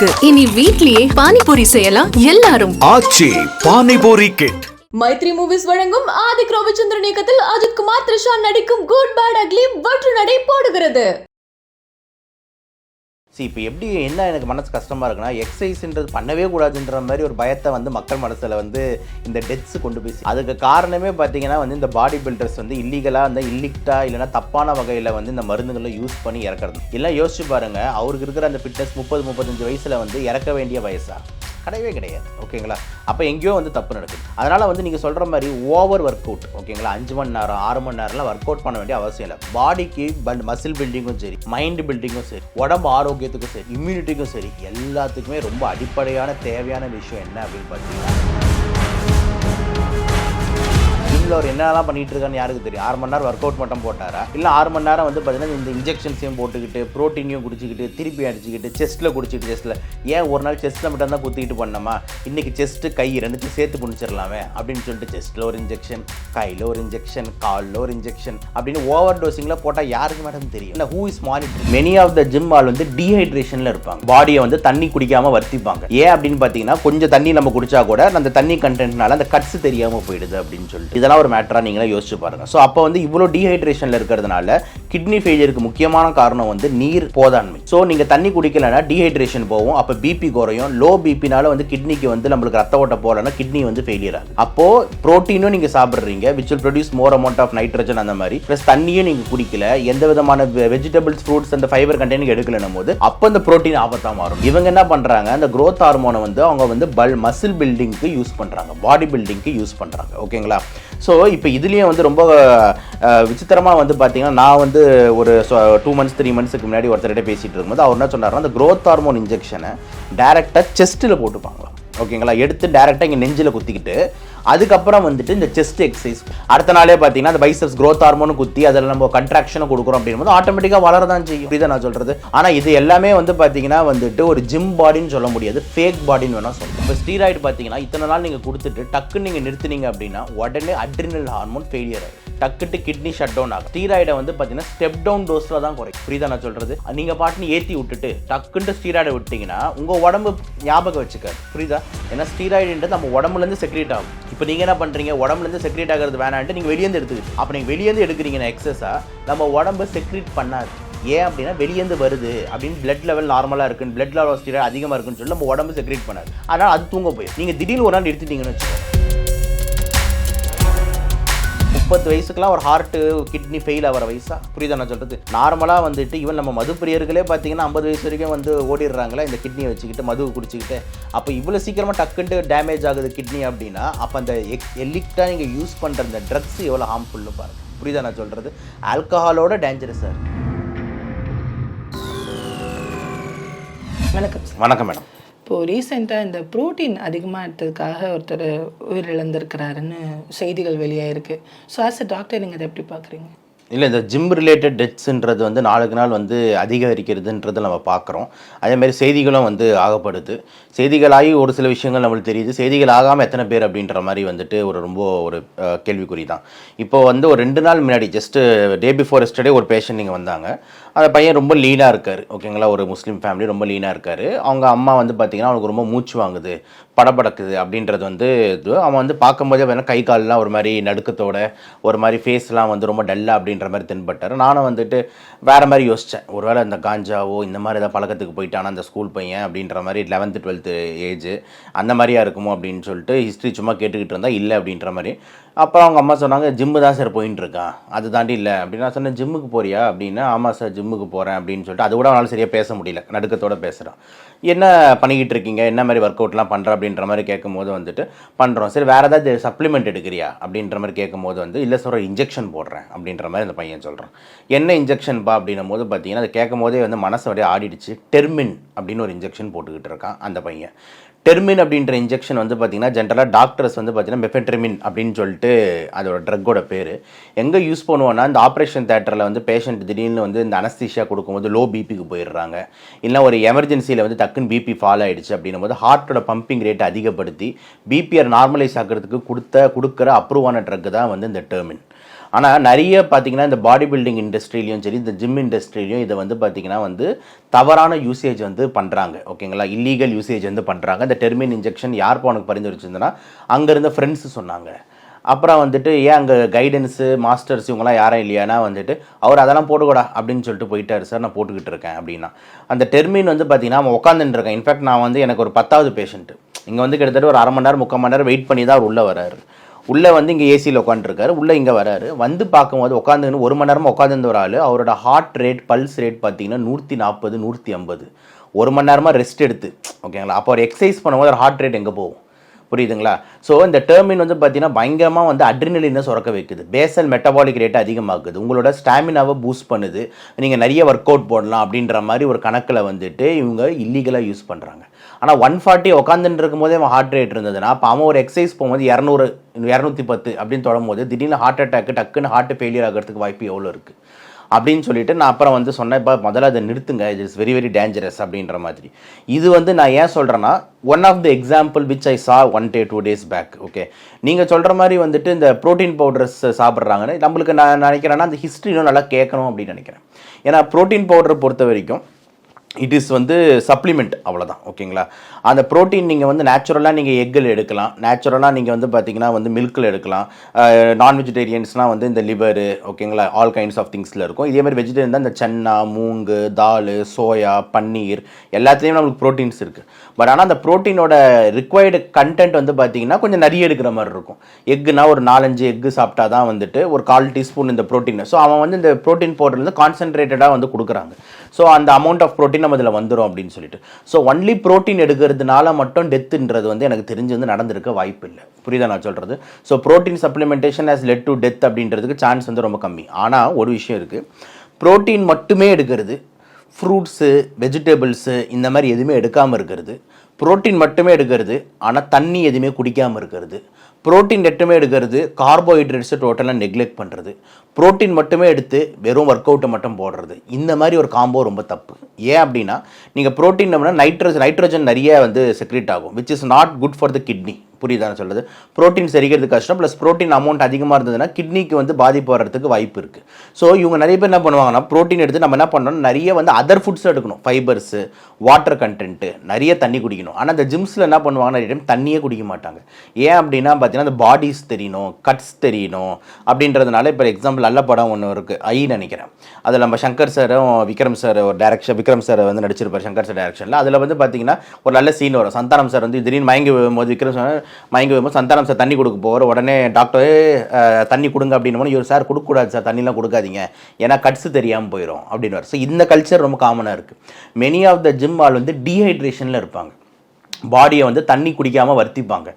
இருக்கு. இனி வீட்லயே பானிபூரி செய்யலாம் எல்லாரும். ஆச்சி பானிபூரி கிட் மைத்ரி மூவிஸ் வழங்கும் ஆதிக் ரவிச்சந்திரன் இயக்கத்தில் அஜித் குமார் த்ரிஷா நடிக்கும் குட் பேட் அக்லி வெற்று நடை போடுகிறது. See இப்போ எப்படி என்ன எனக்கு மனசு கஷ்டமாக இருக்குன்னா எக்ஸசைஸ்ன்றது பண்ணவே கூடாதுன்ற மாதிரி ஒரு பயத்தை வந்து மக்கள் மனசில் வந்து இந்த டெத்ஸ் கொண்டு போய் அதுக்கு காரணமே பார்த்தீங்கன்னா வந்து இந்த பாடி பில்டர்ஸ் வந்து இல்லீகலாக வந்து இல்லிக்டா இல்லைன்னா தப்பான வகையில் வந்து இந்த மருந்துகளை யூஸ் பண்ணி இறக்குறது. எல்லாம் யோசிச்சு பாருங்கள் அவருக்கு இருக்கிற அந்த ஃபிட்னஸ் முப்பது முப்பத்தஞ்சு வயசில் வந்து இறக்க வேண்டிய வயசா? கிடையவே கிடையாது. ஓகேங்களா? அப்போ எங்கேயோ வந்து தப்பு நடக்குது. அதனால் வந்து நீங்கள் சொல்கிற மாதிரி ஓவர் ஒர்க் அவுட் ஓகேங்களா? அஞ்சு மணி நேரம் ஆறு மணி நேரம்லாம் ஒர்க் அவுட் பண்ண வேண்டிய அவசியம் இல்லை. பாடிக்கு பண்ட் மசில் பில்டிங்கும் சரி மைண்ட் பில்டிங்கும் சரி உடம்பு ஆரோக்கியத்துக்கும் சரி இம்யூனிட்டிக்கும் சரி எல்லாத்துக்குமே ரொம்ப அடிப்படையான தேவையான விஷயம் என்ன அப்படின்னு பார்த்தீங்கன்னா ஜிம்மில் அவர் என்னெல்லாம் பண்ணிட்டு இருக்கான்னு யாருக்கு தெரியும்? ஆறு மணி நேரம் ஒர்க் அவுட் மட்டும் போட்டாரா? இல்லை ஆறு மணி நேரம் வந்து பார்த்தீங்கன்னா இந்த இன்ஜெக்ஷன்ஸையும் போட்டுக்கிட்டு ப்ரோட்டீனையும் குடிச்சிக்கிட்டு திருப்பி அடிச்சுக்கிட்டு செஸ்ட்டில் குடிச்சிட்டு செஸ்ட்டில் ஏன் ஒரு நாள் செஸ்ட்டில் மட்டும் தான் குத்திக்கிட்டு பண்ணோமா இன்னைக்கு செஸ்ட்டு கை ரெண்டுத்தையும் சேர்த்து பிடிச்சிடலாமே அப்படின்னு சொல்லிட்டு செஸ்ட்டில் ஒரு இன்ஜெக்ஷன் கையில் ஒரு இன்ஜெக்ஷன் காலில் ஒரு இன்ஜெக்ஷன் அப்படின்னு ஓவர் டோசிங்கில் போட்டால் யாருக்கு மேடம் தெரியும்? இல்லை who is monitor many of the gym all வந்து டீஹைட்ரேஷனில் இருப்பாங்க. பாடியை வந்து தண்ணி குடிக்காம வர்த்திப்பாங்க. ஏன் அப்படின்னு பார்த்தீங்கன்னா கொஞ்சம் தண்ணி நம்ம குடிச்சா கூட அந்த தண்ணி கண்டென்ட்னால அந்த கட்ஸ் தெரியாமல் போயிடுது அப்படின்னு சொல்லிட்டு. இதெல்லாம் ஒரு மேட்டராக நீங்களே யோசிச்சு பாருங்க. ஸோ அப்போ வந்து இவ்வளோ டீஹைட்ரேஷனில் இருக்கிறதுனால கிட்னி ஃபெயிலியருக்கு முக்கியமான காரணம் வந்து நீர் போதாண்மை. ஸோ நீங்கள் தண்ணி குடிக்கலைன்னா டீஹைட்ரேஷன் போகும். அப்போ பிபி குறையும். லோ பிபினால வந்து கிட்னிக்கு வந்து நம்மளுக்கு ரத்த ஓட்ட போகலன்னா கிட்னி வந்து ஃபெயிலியர் ஆகும். அப்போ ப்ரோட்டீனும் நீங்கள் சாப்பிட்றீங்க. Which will produce more amount of nitrogen அந்த மாதிரி. ப்ளஸ் தண்ணியும் நீங்கள் குடிக்கல. எந்த விதமான வெஜிடபிள்ஸ் ஃப்ரூட்ஸ் அந்த ஃபைபர் கண்டெய்னிங் எடுக்கலன்னும் போது அப்போ அந்த ப்ரோட்டீன் ஆபத்தாக மாறும். இவங்க என்ன பண்ணுறாங்க அந்த க்ரோத் ஹார்மோனை வந்து அவங்க வந்து பல் மசில் பில்டிங்க்கு யூஸ் பண்ணுறாங்க பாடி பில்டிங்க்கு யூஸ் பண்ணுறாங்க ஓகேங்களா ஸோ ஸோ இப்போ இதுலேயும் வந்து ரொம்ப விசித்திரமாக வந்து பார்த்தீங்கன்னா நான் வந்து ஒரு டூ மந்த்ஸ் த்ரீ மந்த்ஸ்க்கு முன்னாடி ஒருத்தர்கிட்ட பேசிகிட்டு இருக்கும்போது அவர் என்ன சொன்னார்னா அந்த க்ரோத் ஹார்மோன் இன்ஜெக்ஷனை டேரெக்டாக செஸ்ட்டில் போட்டுப்பாங்களாம். ஓகேங்களா எடுத்து டேரெக்டாக இங்கே நெஞ்சில் குத்திக்கிட்டு அதுக்கப்புறம் வந்துட்டு இந்த செஸ்ட் எக்ஸசைஸ் அடுத்த நாளே பார்த்தீங்கன்னா அந்த பைசப்ஸ் க்ரோத் ஹார்மோனும் குத்தி அதில் நம்ம கண்ட்ராக்ஷனை கொடுக்குறோம் அப்படின்போது ஆட்டோமேட்டிக்காக வளரதான் செய்யும். இப்படி நான் சொல்கிறது ஆனால் இது எல்லாமே வந்து பார்த்தீங்கன்னா வந்துட்டு ஒரு ஜிம் பாடின்னு சொல்ல முடியாது. ஃபேக் பாடின்னு வேணால் சொல்லலாம். இப்போ ஸ்டீராய்டு பார்த்தீங்கன்னா இத்தனை நாள் நீங்கள் கொடுத்துட்டு டக்குன்னு நீங்கள் நிறுத்துனீங்க அப்படின்னா உடனே அட்ரினல் ஹார்மோன் ஃபெயிலியர் ஆகும் டக்குட்டு கிட்னி ஷட் டவுன் ஆகும். ஸ்டீராய்டை வந்து பார்த்தீங்கன்னா ஸ்டெப் டவுன் டோஸில் தான் குறையும். புரியுதா நான் சொல்கிறது நீங்கள் பாட்டுன்னு ஏற்றி விட்டுட்டு டக்குன்ட்டு ஸ்டீராய்டை விட்டிங்கன்னா உங்கள் உடம்பு ஞாபகம் வச்சுக்காது புரியுதா? ஏன்னா ஸ்டீராய்டுன்றது நம்ம உடம்புலேருந்து செக்ரேட் ஆகும். இப்போ நீங்கள் என்ன பண்ணுறீங்க உடம்புலேருந்து செக்ரேட் ஆகிறது வேணான்ட்டு நீங்கள் வெளியேந்து எடுத்துக்கிட்டு. அப்போ நீங்கள் வெளியேந்து எடுக்கிறீங்கன்னா எக்ஸஸாக நம்ம உடம்பு செக்ரேட் பண்ணாது. ஏன் அப்படின்னா வெளியேந்து வருது அப்படின்னு பிளட் லெவல் நார்மலாக இருக்குன்னு பிளட் லெவல் ஸ்டீராய்டு அதிகமாக இருக்குன்னு சொல்லி நம்ம உடம்பு செக்ரேட் பண்ணாது. அதனால் அது தூங்க போயிடும். நீங்கள் திடீர்னு ஒரு நாள் எடுத்துட்டீங்கன்னு வச்சுக்கோங்க. முப்பது வயசுக்குலாம் ஒரு ஹார்ட்டு கிட்னி ஃபெயில் ஆகிற வயசா? புரியுதா நான் சொல்கிறது நார்மலாக வந்துட்டு ஈவன் நம்ம மது பிரியர்களே பார்த்தீங்கன்னா ஐம்பது வயசு வரைக்கும் வந்து ஓடிடுறாங்களே இந்த கிட்னியை வச்சுக்கிட்டு மது குடிச்சிக்கிட்டு. அப்போ இவ்வளோ சீக்கிரமாக டக்குன்ட்டு டேமேஜ் ஆகுது கிட்னி அப்படின்னா அப்போ அந்த எக் எலிக்டாக நீங்கள் யூஸ் பண்ணுற இந்த ட்ரக்ஸ் எவ்வளோ ஹார்ம்ஃபுல்னு பாருங்க. புரியுதா நான் சொல்கிறது ஆல்கஹாலோட டேஞ்சரஸ் சார் வணக்கம் வணக்கம் மேடம் இப்போது ரீசெண்டாக இந்த ப்ரோட்டீன் அதிகமாக எடுத்ததுக்காக ஒருத்தர் உயிரிழந்திருக்கிறாருன்னு செய்திகள் வெளியாயிருக்கு. ஸோ ஆஸ் அ டாக்டர் நீங்கள் அதை எப்படி பார்க்குறீங்க? இல்லை இந்த ஜிம் ரிலேட்டட் டெத்ஸுன்றது வந்து நாளுக்கு நாள் வந்து அதிகரிக்கிறதுன்றது நம்ம பார்க்குறோம். அதேமாதிரி செய்திகளும் வந்து ஆகப்படுது. செய்திகளாகி ஒரு சில விஷயங்கள் நம்மளுக்கு தெரியுது. செய்திகள் ஆகாமல் எத்தனை பேர் அப்படின்ற மாதிரி வந்துட்டு ஒரு ரொம்ப ஒரு கேள்விக்குறி தான். இப்போ வந்து ஒரு ரெண்டு நாள் முன்னாடி ஜஸ்ட்டு டே பிஃபோர் எஸ்டர்டே ஒரு பேஷண்ட் இங்கே வந்தாங்க. அந்த பையன் ரொம்ப லீனாக இருக்கார். ஓகேங்களா ஒரு முஸ்லீம் ஃபேமிலி ரொம்ப லீனாக இருக்கார். அவங்க அம்மா வந்து பார்த்திங்கன்னா அவனுக்கு ரொம்ப மூச்சு வாங்குது படபடக்குது அப்படின்றது வந்து இது. அவன் வந்து பார்க்கும்போதே வேணால் கை கால்லாம் ஒரு மாதிரி நடுக்கத்தோட ஒரு மாதிரி ஃபேஸ்லாம் வந்து ரொம்ப டல்லாக அப்படின்ற மாதிரி தென்பட்டார். நானும் வந்துட்டு வேறு மாதிரி யோசித்தேன் ஒருவேளை இந்த காஞ்சாவோ இந்த மாதிரி ஏதாவது பழக்கத்துக்கு போயிட்டானா அந்த ஸ்கூல் பையன் அப்படின்ற மாதிரி லெவன்த்து டுவெல்த்து ஏஜ் அந்த மாதிரியா இருக்குமோ அப்படின்னு சொல்லிட்டு ஹிஸ்ட்ரி சும்மா கேட்டுக்கிட்டு இருந்தால் இல்லை அப்படின்ற மாதிரி. அப்புறம் அவங்க அம்மா சொன்னாங்க ஜிம்மு தான் சார் போயின்னு இருக்கான் அது தாண்டி இல்லை. அப்படின்னு நான் சொன்னேன் ஜிம்முக்கு போறியா? அப்படின்னா ஆமாம் சார் ஜிம்முக்கு போகிறேன் அப்படின்னு சொல்லிட்டு அது கூட அவனால் சரியாக பேச முடியல. நடுக்கத்தோட பேசுகிறான் என்ன பண்ணிக்கிட்டு இருக்கீங்க? என்ன மாதிரி ஒர்க் அவுட்லாம் பண்ணுற அப்படின்ற மாதிரி கேட்கும் போது வந்துட்டு பண்ணுறோம் சரி வேறு ஏதாவது சப்ளிமெண்ட் எடுக்கிறியா? அப்படின்ற மாதிரி கேட்கும் போது வந்து இல்லை சார் இன்ஜெக்ஷன் போடுறேன். அப்படின்ற மாதிரி அந்த பையன் சொல்கிறான் என்ன இன்ஜெக்ஷன்ப்பா அப்படின்னும் போது பார்த்தீங்கன்னா அதை கேட்கும் போதே வந்து மனசு அப்படியே ஆடிடுச்சு. டெர்மின் அப்படின்னு ஒரு இன்ஜெக்ஷன் போட்டுக்கிட்டு இருக்கான் அந்த பையன். டெர்மின் அப்படின்ற இன்ஜெக்ஷன் வந்து பார்த்தீங்கன்னா ஜென்ரலாக டாக்டர்ஸ் வந்து பார்த்தீங்கன்னா மெஃபெட்ரமின் அப்படின்னு சொல்லிட்டு அதோட ட்ரக்கோட பேர். எங்கே யூஸ் பண்ணுவோன்னா இந்த ஆப்ரேஷன் தேட்டரில் வந்து பேஷண்ட் திடீர்னு வந்து இந்த அனஸ்தீஷியா கொடுக்கும்போது லோ பிபிக்கு போயிடுறாங்க. இல்லை ஒரு எமர்ஜென்சியில் வந்து டக்குன்னு பிபி ஃபால் ஆகிடுச்சு அப்படின்னும் போது ஹார்ட்டோட பம்பிங் ரேட்டை அதிகப்படுத்தி பிபிஆர் நார்மலைஸ் ஆக்கிறதுக்கு கொடுத்த கொடுக்குற அப்ரூவான ட்ரக் தான் வந்து இந்த டெர்மின் ஆனால் நிறைய பார்த்தீங்கன்னா இந்த பாடி பில்டிங் இண்டஸ்ட்ரியிலையும் சரி இந்த ஜிம் இண்டஸ்ட்ரிலையும் இதை வந்து பார்த்தீங்கன்னா வந்து தவறான யூசேஜ் வந்து பண்ணுறாங்க ஓகேங்களா? இல்லீகல் யூசேஜ் வந்து பண்ணுறாங்க இந்த டெர்மின் இன்ஜெக்ஷன் யார் உனக்கு பரிந்துரைச்சிருந்தனா அங்கே இருந்த ஃப்ரெண்ட்ஸு சொன்னாங்க. அப்புறம் வந்துட்டு ஏன் அங்கே கைடன்ஸு மாஸ்டர்ஸ் இவங்களாம் யாரும் இல்லையானா வந்துட்டு அவர் அதெல்லாம் போட்டுக்கூடா அப்படின்னு சொல்லிட்டு போயிட்டார். சார் நான் போட்டுக்கிட்டு இருக்கேன் அப்படின்னா. அந்த டெர்மின் வந்து பார்த்தீங்கன்னா அவன் இருக்கேன். இன்ஃபேக்ட் நான் வந்து எனக்கு ஒரு பத்தாவது பேஷண்ட்டு இங்கே வந்து கிட்டத்தட்ட ஒரு அரை மணி நேரம் முக்கால் மணி நேரம் வெயிட் பண்ணி தான் அவர் உள்ளே வராரு உள்ளே வந்து இங்கே ஏசியில் உட்காந்துருக்காரு உள்ளே இங்கே வராரு. வந்து பார்க்கும்போது உட்காந்துன்னு ஒரு மணி நேரமாக உட்காந்துருந்த ஒரு ஆள் அவரோட ஹார்ட் ரேட் பல்ஸ் ரேட் பார்த்தீங்கன்னா நூற்றி நாற்பது நூற்றி ஐம்பது. ஒரு மணி நேரமாக ரெஸ்ட் எடுத்து ஓகேங்களா அப்போ அவர் எக்ஸசைஸ் பண்ணும்போது ஒரு ஹார்ட் ரேட் எங்கே போகும்? புரியுதுங்களா? ஸோ இந்த டேர்மின் வந்து பார்த்தீங்கன்னா பயங்கரமாக வந்து அட்ரினலினை சுரக்க வைக்குது. பேசல் மெட்டபாலிக் ரேட் அதிகமாக்குது. உங்களோட ஸ்டாமினாவை பூஸ்ட் பண்ணுது. நீங்கள் நிறைய ஒர்க் அவுட் போடலாம் அப்படின்ற மாதிரி ஒரு கணக்கில் வந்துட்டு இவங்க இல்லீகலாக யூஸ் பண்ணுறாங்க ஆனால் ஒன் ஃபார்ட்டி உட்காந்துட்டு இருக்கும்போதே அவன் ஹார்ட் ரேட் இருந்ததுன்னா அப்போ அவன் ஒரு எக்ஸசைஸ் போகும்போது இரநூறு இரநூத்தி பத்து அப்படின்னு தொடங்கும்போது திடீர்னு ஹார்ட் அட்டாக் டக்குன்னு ஹார்ட் ஃபெயிலியர் ஆகிறதுக்கு வாய்ப்பு எவ்வளோ இருக்குது அப்படின்னு சொல்லிட்டு நான் அப்புறம் வந்து சொன்னேன் இப்போ முதல்ல அதை நிறுத்துங்க. It is very very dangerous அப்படின்ற மாதிரி. இது வந்து நான் ஏன் சொல்கிறேன்னா one of the example which I saw one day two days back okay நீங்கள் சொல்கிற மாதிரி வந்துட்டு இந்த ப்ரோட்டீன் பவுடர்ஸ் சாப்பிட்றாங்கன்னு நம்மளுக்கு நான் நினைக்கிறேன்னா அந்த ஹிஸ்ட்ரி இன்னும் நல்லா கேட்கணும் அப்படின்னு நினைக்கிறேன். ஏன்னா ப்ரோட்டீன் பவுடரை பொறுத்த வரைக்கும் இட் இஸ் வந்து சப்ளிமெண்ட் அவ்வளோதான் ஓகேங்களா? அந்த ப்ரோட்டீன் நீங்கள் வந்து நேச்சுரலாக நீங்கள் எக்கில் எடுக்கலாம். நேச்சுரலாக நீங்கள் வந்து பார்த்தீங்கன்னா வந்து மில்கில் எடுக்கலாம். நான் வெஜிடேரியன்ஸ்னால் வந்து இந்த லிவரு ஓகேங்களா? ஆல் கைண்ட்ஸ் ஆஃப் திங்ஸில் இருக்கும். இதே மாதிரி வெஜிடேரியன் தான் இந்த சன்னா மூங்கு தால் சோயா பன்னீர் எல்லாத்துலேயும் நம்மளுக்கு ப்ரோட்டீன்ஸ் இருக்குது பட் ஆனால் அந்த ப்ரோட்டீனோட ரிக்வயர்டு கண்டென்ட் வந்து பார்த்தீங்கன்னா கொஞ்சம் நிறைய எடுக்கிற மாதிரி இருக்கும். எக்குனா ஒரு நாலஞ்சு எக்கு சாப்பிட்டா தான் வந்துட்டு ஒரு கால் டீஸ்பூன் இந்த ப்ரோட்டீன் ஸோ அவன் வந்து இந்த ப்ரோட்டீன் பவுடர்லேருந்து கான்சென்ட்ரேட்டடாக வந்து கொடுக்குறாங்க. ஸோ அந்த அமௌண்ட் ஆஃப் ப்ரோட்டீன் நம்ம இதில் வந்துடும் அப்படின்னு சொல்லிட்டு. ஸோ ஒன்லி ப்ரோட்டீன் எடுக்கிறதுனால மட்டும் டெத்துன்றது வந்து எனக்கு தெரிஞ்சு வந்து நடந்திருக்க வாய்ப்பு இல்லை. புரியுதா நான் சொல்கிறது so protein supplementation as led to death அப்படின்றதுக்கு சான்ஸ் வந்து ரொம்ப கம்மி. ஆனால் ஒரு விஷயம் இருக்குது ப்ரோட்டீன் மட்டுமே எடுக்கிறது ஃப்ரூட்ஸு வெஜிடபிள்ஸு இந்த மாதிரி எதுவுமே எடுக்காமல் இருக்கிறது. ப்ரோட்டீன் மட்டுமே எடுக்கிறது ஆனால் தண்ணி எதுவுமே குடிக்காமல் இருக்கிறது. புரோட்டீன் மட்டுமே எடுக்கிறது கார்போஹைட்ரேட்ஸை டோட்டலாக நெக்லெக்ட் பண்ணுறது ப்ரோட்டீன் மட்டுமே எடுத்து வெறும் ஒர்க் அவுட்டை மட்டும் போடுறது. இந்த மாதிரி ஒரு காம்போ ரொம்ப தப்பு. ஏன் அப்படின்னா நீங்கள் புரோட்டீன் நைட்ரஜன் நைட்ரஜன் நிறைய வந்து செக்ரேட் ஆகும் which is not good for the kidney புரியுதான்னு சொல்கிறது புரோட்டீன் செரிக்கிறது கஷ்டம் ப்ளஸ் ப்ரோட்டீன் அமௌண்ட் அதிகமாக இருந்ததுன்னா கிட்னிக்கு வந்து பாதிப்பு வர்றதுக்கு வாய்ப்பு இருக்குது ஸோ இவங்க நிறைய பேர் என்ன பண்ணுவாங்கன்னா புரோட்டீன் எடுத்து நம்ம என்ன பண்ணணும்? நிறைய வந்து அதர் ஃபுட்ஸ் எடுக்கணும். ஃபைபர்ஸு வாட்டர் கண்டென்ட்டு நிறைய தண்ணி குடிக்கணும். ஆனால் அந்த ஜிம்ஸில் என்ன பண்ணுவாங்கன்னா நிறைய டைம் தண்ணியே குடிக்க மாட்டாங்க. ஏன் அப்படின்னா பார்த்தீங்கன்னா அந்த பாடிஸ் தெரியணும் கட்ஸ் தெரியணும் அப்படின்றதுனால இப்போ எக்ஸாம்பிள் நல்ல படம் ஒன்று இருக்குது ஐ நினைக்கிறேன். அதில் நம்ம சங்கர் சாரும் விக்ரம் சார் ஒரு டேரக்ஷன் விக்ரம் சார் வந்து நடிச்சிருப்பார் சங்கர் சார் டேரக்ஷனில் அதில் வந்து பார்த்தீங்கன்னா ஒரு நல்ல சீன் வரும். சந்தானம் சார் வந்து திடீர்னு மயங்கி விழும்போது விக்ரம் சார் மயங்கி விழும்போது சந்தானம் சார் தண்ணி கொடுக்க போகிற உடனே டாக்டர் தண்ணி கொடுங்க அப்படின்னு இவர் சார் கொடுக்கக்கூடாது சார் தண்ணிலாம் கொடுக்காதீங்க. ஏன்னா கட்ஸ் தெரியாமல் போயிடும் அப்படின்னு ஸோ இந்த கல்ச்சர் ரொம்ப காமனாக இருக்குது மெனி ஆஃப் த ஜிம் ஆள் வந்து டீஹைட்ரேஷனில் இருப்பாங்க. பாடியை வந்து தண்ணி குடிக்காமல் வர்த்திப்பாங்க.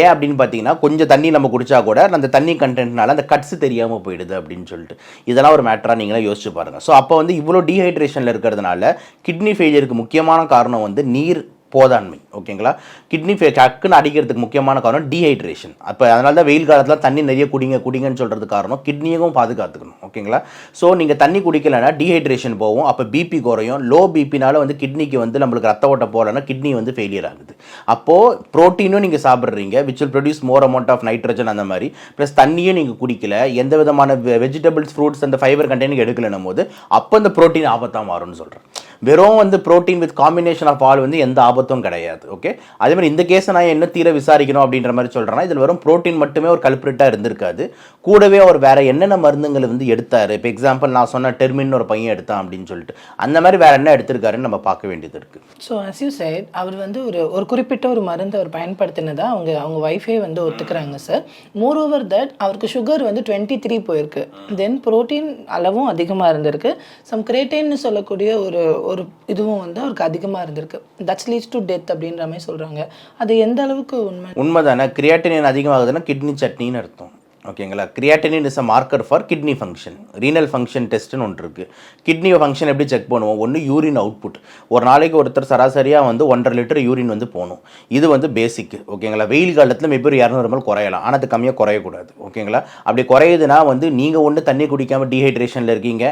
ஏன் அப்படின்னு பார்த்தீங்கன்னா கொஞ்சம் தண்ணி நம்ம குடித்தா கூட அந்த தண்ணி கண்டென்ட்னால அந்த கட்ஸ் தெரியாமல் போயிடுது அப்படின்னு சொல்லிட்டு. இதெல்லாம் ஒரு மேட்டராக நீங்களே யோசிச்சு பாருங்கள் ஸோ அப்போ வந்து இவ்வளோ டீஹைட்ரேஷனில் இருக்கிறதுனால கிட்னி ஃபெயிலியருக்கு முக்கியமான காரணம் வந்து நீர் போதாண்மை ஓகேங்களா கிட்னி ஃபே டக்குன்னு அடிக்கிறதுக்கு முக்கியமான காரணம் டீஹைட்ரேஷன் அப்போ அதனால தான் வெயில் காலத்தில் தண்ணி நிறைய குடிங்க குடிங்கன்னு சொல்கிறது காரணம் கிட்னியும் பாதுகாத்துக்கணும் ஓகேங்களா ஸோ நீங்கள் தண்ணி குடிக்கலைன்னா டீஹைட்ரேஷன் போகும். அப்போ பிபி குறையும். லோ பிபினால வந்து கிட்னிக்கு வந்து நம்மளுக்கு ரத்த ஓட்டம் போகலன்னா கிட்னி வந்து ஃபெயிலியர் ஆகுது. அப்போது ப்ரோட்டீனும் நீங்கள் சாப்பிட்றீங்க which will produce more amount of nitrogen அந்த மாதிரி. ப்ளஸ் தண்ணியும் நீங்கள் குடிக்கல. எந்த விதமான வெஜிடபிள்ஸ் ஃப்ரூட்ஸ் அந்த ஃபைபர் கண்டெய்னிங் எடுக்கலன்னும் போது அப்போ அந்த ப்ரோட்டீன் ஆபத்தாக மாறும்னு சொல்கிறேன் வெறும் வந்து protein with combination of all வந்து எந்த ஆபத்தும் கிடையாது ஓகே அதே மாதிரி இந்த கேஸை நான் என்ன தீர விசாரிக்கணும் அப்படின்ற மாதிரி சொல்கிறேன்னா இதில் வெறும் ப்ரோட்டீன் மட்டுமே ஒரு கல்பிரிட்டாக இருந்திருக்காது. கூடவே அவர் வேற என்னென்ன மருந்துங்களை வந்து எடுத்தார்? இப்போ எக்ஸாம்பிள் நான் சொன்ன டெர்மின் ஒரு பையன் எடுத்தான் அப்படின்னு சொல்லிட்டு. அந்த மாதிரி வேற என்ன எடுத்திருக்காருன்னு நம்ம பார்க்க வேண்டியது இருக்குது ஸோ அஸ் யூ சைட் அவர் வந்து ஒரு ஒரு குறிப்பிட்ட ஒரு மருந்து அவர் பயன்படுத்தினதா அவங்க அவங்க ஒய்ஃபே வந்து ஒத்துக்கிறாங்க சார் மோர் ஓவர் தட் அவருக்கு சுகர் வந்து டுவெண்ட்டி த்ரீ போயிருக்கு. தென் ப்ரோட்டீன் அளவும் அதிகமாக இருந்திருக்கு. சம் கிரேட்டேன்னு சொல்லக்கூடிய ஒரு ஒரு இதுவும் வந்து அவருக்கு அதிகமாக இருந்திருக்கு. தட்ஸ் லீட்ஸ் டு டெத் அப்படின்ற மாதிரி சொல்கிறாங்க அது எந்த அளவுக்கு உண்மை? உண்மை தானே கிரியாட்டினின் அதிகமாகுதுன்னா கிட்னி சட்னின்னு அர்த்தம். ஓகேங்களா? Creatinine is a marker for kidney function renal function டெஸ்ட்னு ஒன்று இருக்குது கிட்னி ஃபங்க்ஷன் எப்படி செக் பண்ணுவோம்? ஒன்று யூரின் அவுட்புட் ஒரு நாளைக்கு ஒருத்தர் சராசரியாக வந்து ஒன்றரை லிட்டர் யூரின் வந்து போகணும். இது வந்து பேசிக்கு ஓகேங்களா? வெயில் காலத்தில் மேபி ஒரு இரநூறு ml குறையலாம். ஆனால் அது கம்மியாக குறையக்கூடாது. ஓகேங்களா? அப்படி குறையுதுன்னா வந்து நீங்கள் ஒன்று தண்ணி குடிக்காமல் டீஹைட்ரேஷனில் இருக்கீங்க.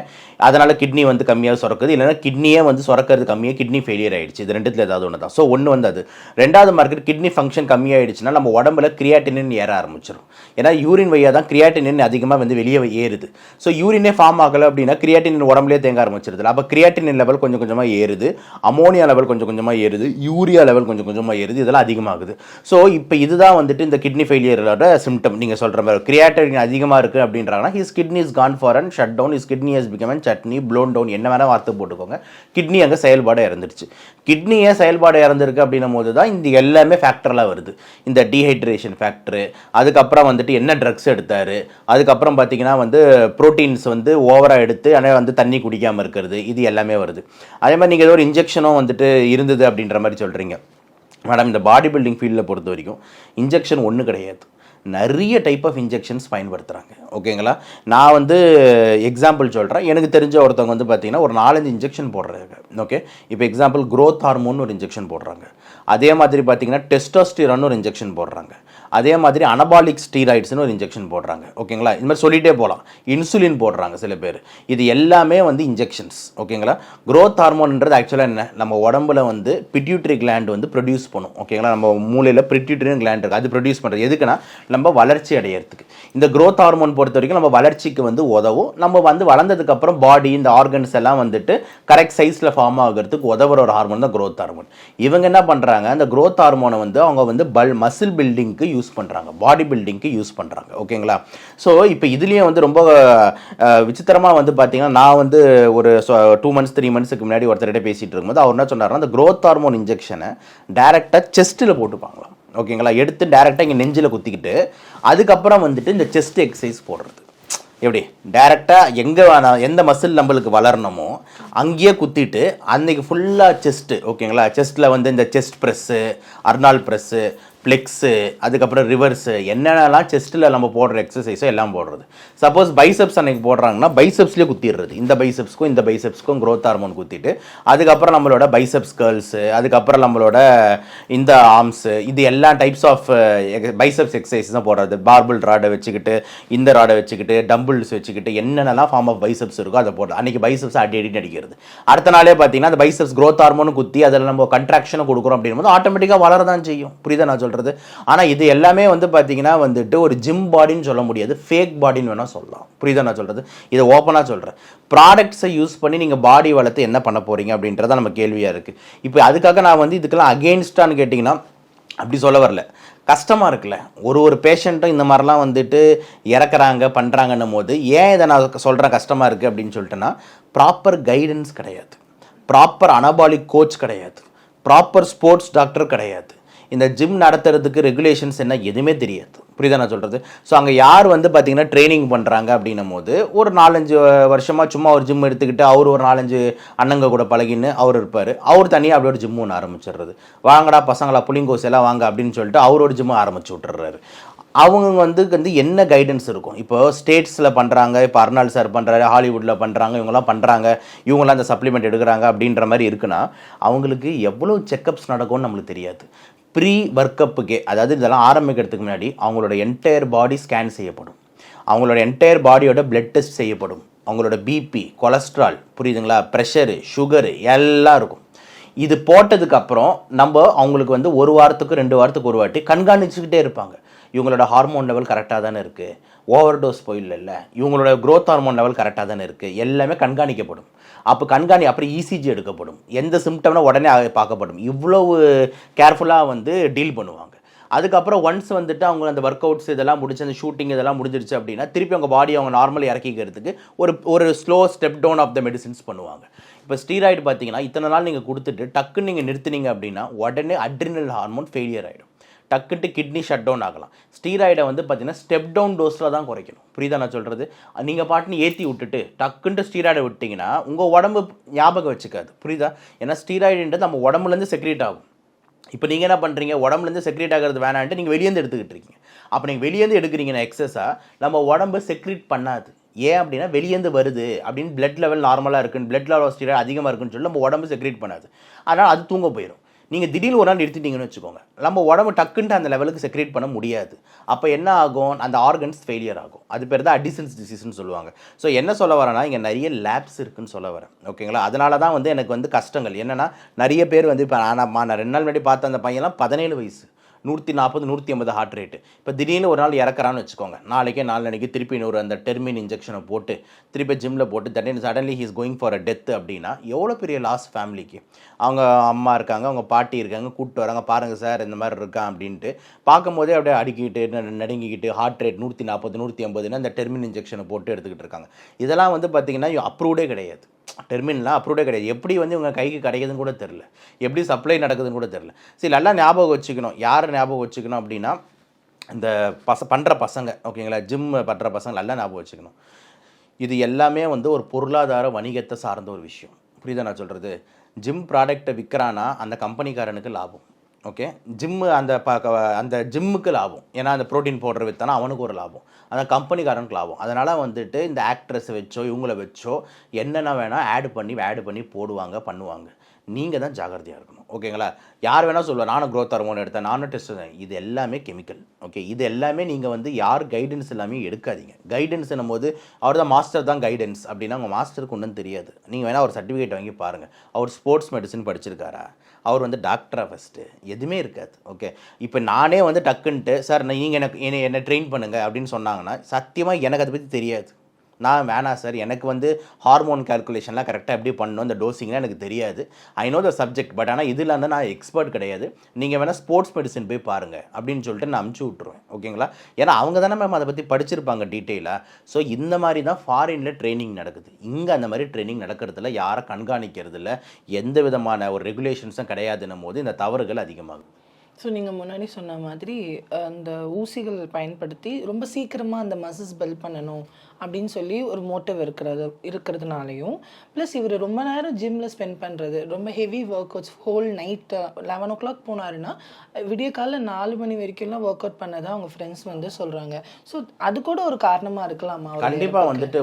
அதனால் கிட்னி வந்து கம்மியாக சுரக்குது. இல்லைன்னா கிட்னியே வந்து சுரக்கிறது கம்மியாக கிட்னி ஃபெயிலியர் ஆகிடுச்சு இது ரெண்டுத்தில் ஏதாவது ஒன்று தான் ஸோ ஒன்று வந்து அது. ரெண்டாவது மார்க்கெட் கிட்னி ஃபங்க்ஷன் கம்மியாயிடுச்சுன்னா நம்ம உடம்புல கிரியாட்டினின் ஏற ஆரம்பிச்சிடும் ஏன்னா யூரின் வழியாக தான் கிரியாட்டினின் அதிகமாக வந்து வெளியே ஏறுது. ஸோ யூரினே ஃபார்ம் ஆகலை அப்படின்னா கிரியாட்டினின் உடம்புலேயே தேங்க ஆரம்பிச்சிருது அப்போ கிரியாட்டினின் லெவல் கொஞ்சம் கொஞ்சமாக ஏறுது. அமோனியா லெவல் கொஞ்சம் கொஞ்சமாக ஏறுது. யூரியா லெவல் கொஞ்சம் கொஞ்சமாக ஏறுது. இதெல்லாம் அதிகமாகுது. ஸோ இப்போ இதுதான் வந்துட்டு இந்த கிட்னி ஃபெயிலியரோட சிம்டம் நீங்கள் சொல்கிற மாதிரி. கிரியாட்டின் அதிகமாக இருக்குது அப்படின்றாங்கன்னா his kidney is gone for and shut down is kidney has become and chutney blown down என்ன வேணால் வார்த்தை போட்டுக்கோங்க. கிட்னி அங்கே செயல்பாடு இறந்துருச்சு. கிட்னி ஏன் செயல்பாடு இறந்துருக்கு அப்படின்னும் போது தான் இந்த எல்லாமே ஃபேக்டரெலாம் வருது. இந்த டீஹைட்ரேஷன் ஃபேக்டரு அதுக்கப்புறம் வந்துட்டு என்ன ட்ரக்ஸ் எடுத்தார். அதுக்கப்புறம் பார்த்தீங்கன்னா வந்து ப்ரோட்டீன்ஸ் வந்து ஓவராக எடுத்து ஆனால் வந்து தண்ணி குடிக்காமல் இருக்கிறது. இது எல்லாமே வருது. அதே மாதிரி நீங்கள் ஏதோ ஒரு இன்ஜெக்ஷனும் வந்துட்டு இருந்தது அப்படின்ற மாதிரி சொல்கிறீங்க மேடம் இந்த பாடி பில்டிங் ஃபீல்டில் பொறுத்த வரைக்கும் இன்ஜெக்ஷன் ஒன்று கிடையாது. நிறைய டைப் ஆஃப் இன்ஜெக்ஷன்ஸ் பயன்படுத்துகிறாங்க ஓகேங்களா நான் வந்து எக்ஸாம்பிள் சொல்கிறேன் எனக்கு தெரிஞ்ச ஒருத்தவங்க வந்து பார்த்தீங்கன்னா ஒரு நாலஞ்சு இன்ஜெக்ஷன் போடுறாங்க. ஓகே இப்போ எக்ஸாம்பிள் க்ரோத் ஹார்மோன் ஒரு இன்ஜெக்ஷன் போடுறாங்க. அதே மாதிரி பார்த்தீங்கன்னா டெஸ்டோஸ்டிரான் ஒரு இன்ஜெக்ஷன் போடுறாங்க. அதே மாதிரி அனபாலிக் ஸ்டீராய்ட்ஸ்னு ஒரு இன்ஜெக்ஷன் போடுறாங்க. ஓகேங்களா? இது மாதிரி சொல்லிகிட்டே போகலாம் இன்சுலின் போடுறாங்க சில பேர். இது எல்லாமே வந்து இன்ஜெக்ஷன்ஸ் ஓகேங்களா? க்ரோத் ஹார்மோன்ன்றது ஆக்சுவலாக என்ன? நம்ம உடம்புல வந்து பிட்யூட்ரி கிளாண்ட் வந்து ப்ரொடியூஸ் பண்ணும். ஓகேங்களா? நம்ம மூலையில் பிட்யூட்டரி கிளாண்ட் இருக்குது அது ப்ரொடியூஸ் பண்ணுறது எதுக்குன்னா நம்ம வளர்ச்சி அடையிறதுக்கு. இந்த க்ரோத் ஹார்மோன் பொறுத்த வரைக்கும் நம்ம வளர்ச்சிக்கு வந்து உதவும். நம்ம வந்து வளர்ந்ததுக்கப்புறம் பாடி இந்த ஆர்கன்ஸ் எல்லாம் வந்துட்டு கரெக்ட் சைஸில் ஃபார்ம் ஆகிறதுக்கு உதவுற ஒரு ஹார்மோன் தான் க்ரோத் ஹார்மோன் இவங்க என்ன பண்ணுறாங்க அந்த க்ரோத் ஹார்மோனை வந்து அவங்க வந்து பல் மசில் பில்டிங்க்கு யூஸ் பண்ணுறாங்க பாடி பில்டிங்க்கு யூஸ் பண்ணுறாங்க ஓகேங்களா ஸோ இப்போ இதுலேயும் வந்து ரொம்ப விசித்திரமாக வந்து பார்த்தீங்கன்னா நான் வந்து ஒரு டூ மந்த்ஸ் த்ரீ மந்த்ஸுக்கு முன்னாடி ஒருத்தர்கிட்ட பேசிகிட்டு இருக்கும்போது அவர் என்ன சொன்னார்னா அந்த க்ரோத் ஹார்மோன் இன்ஜெக்ஷனை டேரெக்டாக செஸ்ட்டில் போட்டுப்பாங்களாம். ஓகேங்களா எடுத்து டேரெக்டாக இங்கே நெஞ்சில் குத்திக்கிட்டு அதுக்கப்புறம் வந்துட்டு இந்த செஸ்ட் எக்ஸசைஸ் போடுறது. எப்படி? டேரெக்டாக எங்கே வேணால் எந்த மசில் நம்மளுக்கு வளரணுமோ அங்கேயே குத்திட்டு அன்றைக்கி ஃபுல்லாக செஸ்ட்டு ஓகேங்களா செஸ்ட்டில் வந்து இந்த chest press Arnold press flex அதுக்கப்புறம் ரிவர்ஸு என்னென்னலாம் செஸ்ட்டில் நம்ம போடுற எக்ஸசைஸோ எல்லாம் போடுறது. சப்போஸ் பைசப்ஸ் அன்னைக்கு போடுறாங்கன்னா பைசப்ஸ்லேயே குத்திடுறது. இந்த பைசப்ஸ்க்கும் இந்த பைசப்ஸ்க்கும் க்ரோத் ஹார்மோன் குத்திட்டு அதுக்கப்புறம் நம்மளோட பைசப்ஸ் கேர்ள்ஸு அதுக்கப்புறம் நம்மளோட இந்த ஆர்ம்ஸு இது எல்லா டைப்ஸ் ஆஃப் பைசப்ஸ் எக்ஸசைஸ் தான் போடுறது. பார்பிள் ராடை வச்சுக்கிட்டு இந்த ராடை வச்சுக்கிட்டு டம்பிள்ஸ் வச்சுக்கிட்டு என்னென்னலாம் ஃபார்ம் ஆஃப் பைசப்ஸ் இருக்கோ அதை போடுறது. அன்றைக்கி பைசப்ஸ் அடி அடி அடிக்கிறது. அடுத்த நாளே பார்த்தீங்கன்னா அந்த பைசப்ஸ் க்ரோத் ஹார்மோன் குத்தி அதில் நம்ம கண்ட்ராக்ஷனும் கொடுக்குறோம் அப்படிங்கும்போது ஆட்டோமேட்டிக்காக வளர தான் செய்யும். புரியுதா நான் சொல்கிறது ஆனால் இது எல்லாமே வந்து பார்த்தீங்கன்னா வந்துட்டு ஒரு ஜிம் பாடின்னு சொல்ல முடியாது. ஃபேக் பாடின்னு வேணால் சொல்லலாம். புரியுதா நான் சொல்கிறது இதை ஓப்பனாக சொல்கிறேன் ப்ராடக்ட்ஸை யூஸ் பண்ணி நீங்கள் பாடி வளர்த்து என்ன பண்ண போகிறீங்க அப்படின்றத நம்ம கேள்வியாக இருக்குது இப்போ அதுக்காக நான் வந்து இதுக்கெல்லாம் அகெயின்ஸ்டான்னு கேட்டிங்கன்னா அப்படி சொல்ல வரல. கஷ்டமாக இருக்குல்ல. ஒரு ஒரு பேஷண்ட்டும் இந்த மாதிரிலாம் வந்துட்டு இறக்குறாங்க பண்ணுறாங்கன்னும் போது ஏன் இதை நான் சொல்கிறேன் கஷ்டமாக இருக்குது அப்படின்னு சொல்லிட்டுன்னா ப்ராப்பர் கைடன்ஸ் கிடையாது. ப்ராப்பர் அனபாலிக் கோச் கிடையாது. ப்ராப்பர் ஸ்போர்ட்ஸ் டாக்டர் கிடையாது. இந்த ஜிம் நடத்துறதுக்கு ரெகுலேஷன்ஸ் என்ன எதுவுமே தெரியாது. புரியுதா நான் சொல்கிறது ஸோ அங்கே யார் வந்து பார்த்திங்கன்னா ட்ரைனிங் பண்ணுறாங்க அப்படின்னும் போது ஒரு நாலஞ்சு வருஷமாக சும்மா ஒரு ஜிம் எடுத்துக்கிட்டு அவர் ஒரு நாலஞ்சு அண்ணங்க கூட பழகின்னு அவர் இருப்பார். அவர் தனியாக அப்படியே ஒரு ஜிம் ஒன்று ஆரம்பிச்சிடுறது. வாங்கடா பசங்களா புளிங்கோஸ் எல்லாம் வாங்க அப்படின்னு சொல்லிட்டு அவரோட ஜிம் ஆரம்பிச்சு விட்டுறாரு. அவங்க வந்து வந்து என்ன கைடன்ஸ் இருக்கும்? இப்போ ஸ்டேட்ஸில் பண்ணுறாங்க இப்போ அர்னால் சார் பண்ணுறாரு ஹாலிவுட்டில் பண்ணுறாங்க இவங்கெல்லாம் பண்ணுறாங்க இவங்களாம் அந்த சப்ளிமெண்ட் எடுக்கிறாங்க அப்படின்ற மாதிரி இருக்குன்னா அவங்களுக்கு எவ்வளோ செக்கப்ஸ் நடக்கும்னு நம்மளுக்கு தெரியாது. ப்ரீ ஒர்க்கப்புக்கே அதாவது இதெல்லாம் ஆரம்பிக்கிறதுக்கு முன்னாடி அவங்களோட என்டையர் பாடி ஸ்கேன் செய்யப்படும். அவங்களோட என்டையர் பாடியோட பிளட் டெஸ்ட் செய்யப்படும். அவங்களோட பிபி கொலஸ்ட்ரால் புரியுதுங்களா? ப்ரெஷரு சுகரு எல்லாம் இருக்கும். இது போட்டதுக்கப்புறம் நம்ம அவங்களுக்கு வந்து ஒரு வாரத்துக்கு ரெண்டு வாரத்துக்கு ஒரு வாட்டி கண்காணிச்சுக்கிட்டே இருப்பாங்க. இவங்களோட ஹார்மோன் லெவல் கரெக்டாக தானே இருக்குது ஓவர் டோஸ் போயிடல இவங்களோட க்ரோத் ஹார்மோன் லெவல் கரெக்டாக தானே இருக்குது எல்லாமே கண்காணிக்கப்படும். அப்போ கண்காணி அப்புறம் இசிஜி எடுக்கப்படும். எந்த சிம்டம்னா உடனே பார்க்கப்படும். இவ்வளவு கேர்ஃபுல்லாக வந்து டீல் பண்ணுவாங்க. அதுக்கப்புறம் ஒன்ஸ் வந்துட்டு அவங்க அந்த ஒர்க் அவுட்ஸ் இதெல்லாம் முடிச்சு அந்த ஷூட்டிங் இதெல்லாம் முடிஞ்சிருச்சு அப்படின்னா திருப்பி அவங்க பாடி அவங்க நார்மல் இறக்கிக்கிறதுக்கு ஒரு ஒரு slow step down of the medicines பண்ணுவாங்க. இப்போ ஸ்டீராய்டு பார்த்தீங்கன்னா இத்தனை நாள் நீங்கள் கொடுத்துட்டு டக்குன்னு நீங்கள் நிறுத்துனீங்க அப்படின்னா உடனே அட்ரினல் ஹார்மோன் ஃபெயிலியர் ஆகிடும் டக்குட்டு கிட்னி ஷட் டவுன் ஆகலாம். ஸ்டீராய்டை வந்து பார்த்தீங்கன்னா ஸ்டெப் டவுன் டோஸில் தான் குறைக்கணும். புரியுதா நான் சொல்கிறது நீங்கள் பாட்டுன்னு ஏற்றி விட்டுட்டு டக்குன்ட்டு ஸ்டீராய்டை விட்டிங்கன்னா உங்கள் உடம்பு ஞாபகம் வச்சுக்காது. புரியுதா? ஏன்னா ஸ்டீராய்டுன்றது நம்ம உடம்புலேருந்து செக்ரேட் ஆகும். இப்போ நீங்கள் என்ன பண்ணுறீங்க உடம்புலேருந்து செக்ரேட் ஆகிறது வேணான்ட்டு நீங்கள் வெளியேந்து எடுத்துக்கிட்டு இருக்கீங்க. அப்போ நீங்கள் வெளியேந்து எடுக்கிறீங்கன்னா எக்ஸஸாக நம்ம உடம்பு செக்ரேட் பண்ணாது. ஏன் அப்படின்னா வெளியேந்து வருது அப்படின்னு பிளட் லெவல் நார்மலாக இருக்குன்னு பிளட் லெவல் ஸ்டீராய்டு அதிகமாக இருக்குன்னு சொல்லி நம்ம உடம்பு செக்ரேட் பண்ணாது. அதனால் அது தூங்க போயிடும் நீங்கள் திடீர்னு ஒரு நாள் நிறுத்திட்டீங்கன்னு வச்சுக்கோங்க. நம்ம உடம்பு டக்குன்ட்டு அந்த லெவலுக்கு செக்ரேட் பண்ண முடியாது. அப்போ என்ன ஆகும்? அந்த ஆர்கன்ஸ் ஃபெயிலியர் ஆகும். அது பேர் தான் அடிசன்ஸ் டிசீஸ்னு சொல்லுவாங்க. ஸோ என்ன சொல்ல வரேன்னா இங்கே நிறைய லேப்ஸ் இருக்குன்னு சொல்ல வரேன். ஓகேங்களா அதனால தான் வந்து எனக்கு வந்து கஷ்டங்கள். என்னென்னா நிறைய பேர் வந்து இப்போ நான் நான் ரெண்டு நாள் முன்னாடி பார்த்த அந்த பையன்லாம் பதினேழு வயசு. நூற்றி நாற்பது நூற்றி ஐம்பது ஹார்ட் ரேட்டு இப்போ திடீர்னு ஒரு நாள் இறக்குறான்னு வச்சுக்கோங்க. நாளைக்கே நாளைக்கு திருப்பி இன்னொரு அந்த டெர்மின் இன்ஜெக்ஷனை போட்டு திருப்பி ஜிம்மில் போட்டு that suddenly he's going for a death அப்படின்னா எவ்வளோ பெரிய லாஸ் ஃபேமிலிக்கு அவங்க அம்மா இருக்காங்க அவங்க பாட்டி இருக்காங்க கூப்பிட்டு வராங்க பாருங்கள் சார் இந்த மாதிரி இருக்கான் அப்படின்ட்டு பார்க்கும்போதே அப்படியே அடிக்கிட்டு நடுங்கிக்கிட்டு ஹார்ட் ரேட் நூற்றி நாற்பது நூற்றி ஐம்பதுன்னு அந்த டெர்மின் இன்ஜெக்ஷனை போட்டு எடுத்துக்கிட்டு இருக்காங்க. இதெல்லாம் வந்து பார்த்திங்கன்னா அப்ரூவ்டே கிடையாது. டெர்மினலாக அப்ரூவ்டே கிடையாது. எப்படி வந்து இவங்க கைக்கு கிடைக்குதுன்னு கூட தெரில எப்படி சப்ளை நடக்குதுன்னு கூட தெரில சரி நல்லா ஞாபகம் வச்சுக்கணும். யார் ஞாபகம் வச்சுக்கணும் அப்படின்னா இந்த பச பண்ணுற பசங்க ஓகேங்களா ஜிம் பண்ணுற பசங்க நல்லா ஞாபகம் வச்சுக்கணும். இது எல்லாமே வந்து ஒரு பொருளாதார வணிகத்தை சார்ந்த ஒரு விஷயம். புரியுதா நான் சொல்கிறது ஜிம் ப்ராடக்ட்டை விற்கிறான்னா அந்த கம்பெனிக்காரனுக்கு லாபம். ஓகே ஜிம்மு அந்த ப க- அந்த ஜிம்முக்கு லாபம். ஏன்னா அந்த ப்ரோட்டீன் பவுடர் விற்றானா அவனுக்கு ஒரு லாபம். அந்த கம்பெனிக்காரனுக்கு லாபம். அதனால் வந்துட்டு இந்த ஆக்ட்ரஸை வச்சோ இவங்கள வச்சோ என்னென்ன வேணால் ஆட் பண்ணி ஆட் பண்ணி போடுவாங்க பண்ணுவாங்க. நீங்கள் தான் ஜாகிரதையாக இருக்கணும். ஓகேங்களா யார் வேணால் சொல்லுவார் நானும் க்ரோத் ஹார்மோன் எடுத்தேன் நானும் டெஸ்ட் இது எல்லாமே கெமிக்கல் ஓகே இது எல்லாமே நீங்கள் வந்து யார் கைடன்ஸ் எல்லாமே எடுக்காதீங்க. கைடன்ஸ்னும் போது அவர் தான் மாஸ்டர் தான் கைடன்ஸ் அப்படின்னா உங்கள் மாஸ்டருக்கு ஒன்றும் தெரியாது. நீங்கள் வேணால் ஒரு சர்டிஃபிகேட் வாங்கி பாருங்கள் அவர் ஸ்போர்ட்ஸ் மெடிசன் படிச்சிருக்காரா? அவர் வந்து டாக்டராக ஃபஸ்ட்டு எதுவுமே இருக்காது. ஓகே இப்போ நானே வந்து டக்குன்ட்டு சார் நீங்கள் எனக்கு என்னை என்னை ட்ரெயின் பண்ணுங்கள் அப்படின்னு சொன்னாங்கன்னா சத்தியமாக எனக்கு அதை பற்றி தெரியாது. நான் வேணாம் சார். எனக்கு வந்து ஹார்மோன் கால்குலேஷன்லாம் கரெக்டாக எப்படி பண்ணணும்? இந்த டோசிங்லாம் எனக்கு தெரியாது. I know the subject but ஆனால் இதில் வந்து நான் எக்ஸ்பர்ட் கிடையாது. நீங்கள் வேணால் ஸ்போர்ட்ஸ் மெடிசன் போய் பாருங்கள் அப்படின்னு சொல்லிட்டு நான் அமுச்சு விட்ருவேன் ஓகேங்களா ஏன்னா அவங்க தானே மேம் அதை பற்றி படிச்சிருப்பாங்க டீட்டெயிலாக ஸோ இந்த மாதிரி தான் ஃபாரினில் ட்ரைனிங் நடக்குது. இங்கே அந்த மாதிரி ட்ரைனிங் நடக்கிறதுல யாரை கண்காணிக்கிறதுல எந்த விதமான ஒரு ரெகுலேஷன்ஸும் கிடையாதுன்னும் போது இந்த தவறுகள் அதிகமாகும் ஸோ நீங்கள் முன்னாடி சொன்ன மாதிரி அந்த ஊசிகள் பயன்படுத்தி ரொம்ப சீக்கிரமாக அந்த மசில்ஸ் பில்ட் பண்ணணும் அப்படின்னு சொல்லி ஒரு மோட்டிவ் இருக்கிறது இருக்கிறதுனாலையும். ப்ளஸ் இவர் ரொம்ப நேரம் ஜிம்மில் ஸ்பெண்ட் பண்ணுறது ரொம்ப heavy workouts whole night eleven o'clock போனாருன்னா விடிய காலைல நாலு மணி வரைக்கும்லாம் ஒர்க் அவுட் பண்ணதான் அவங்க ஃப்ரெண்ட்ஸ் வந்து சொல்கிறாங்க ஸோ அது கூட ஒரு காரணமாக இருக்கலாமா கண்டிப்பாக? வந்துட்டு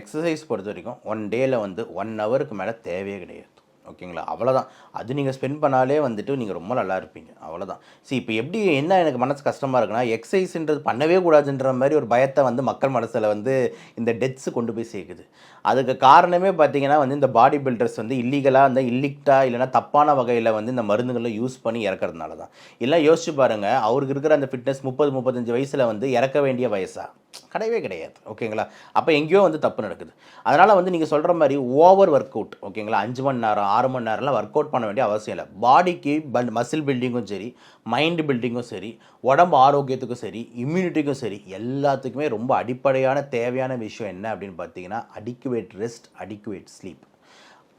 எக்ஸசைஸ் பொறுத்த வரைக்கும் ஒன் டேயில் வந்து ஒன் ஹவருக்கு மேலே தேவையே கிடையாது. ஓகேங்களா? அவ்வளோதான் அது நீங்கள் ஸ்பெண்ட் பண்ணாலே வந்துட்டு நீங்கள் ரொம்ப நல்லா இருப்பீங்க. அவ்வளோதான் சரி இப்போ எப்படி என்ன எனக்கு மனசு கஷ்டமாக இருக்குன்னா எக்ஸசைஸ்ன்றது பண்ணவே கூடாதுன்ற மாதிரி ஒரு பயத்தை வந்து மக்கள் மனசில் வந்து இந்த டெத்ஸ் கொண்டு போய் சேர்க்குது. அதுக்கு காரணமே பார்த்தீங்கன்னா வந்து இந்த பாடி பில்டர்ஸ் வந்து இல்லீகலாக இந்த இல்லிக்டா இல்லைனா தப்பான வகையில் வந்து இந்த மருந்துகளை யூஸ் பண்ணி இறக்கறதுனால தான் இல்லை யோசிச்சு பாருங்கள் அவருக்கு இருக்கிற அந்த ஃபிட்னஸ் முப்பது முப்பத்தஞ்சு வயசில் வந்து இறக்க வேண்டிய வயசா? கிடையவே கிடையாது. ஓகேங்களா அப்போ எங்கேயோ வந்து தப்பு நடக்குது. அதனால் வந்து நீங்கள் சொல்கிற மாதிரி ஓவர் ஒர்க் அவுட் ஓகேங்களா அஞ்சு மணி நேரம் ஆறு மணி நேரம்லாம் ஒர்க் அவுட் பண்ண வேண்டிய அவசியம் இல்லை. பாடிக்கு பல் மசில் பில்டிங்கும் சரி மைண்ட் பில்டிங்கும் சரி உடம்பு ஆரோக்கியத்துக்கும் சரி இம்யூனிட்டிக்கும் சரி எல்லாத்துக்குமே ரொம்ப அடிப்படையான தேவையான விஷயம் என்ன அப்படின்னு பார்த்தீங்கன்னா அடிக்குவேட் ரெஸ்ட் அடிக்குவேட் ஸ்லீப்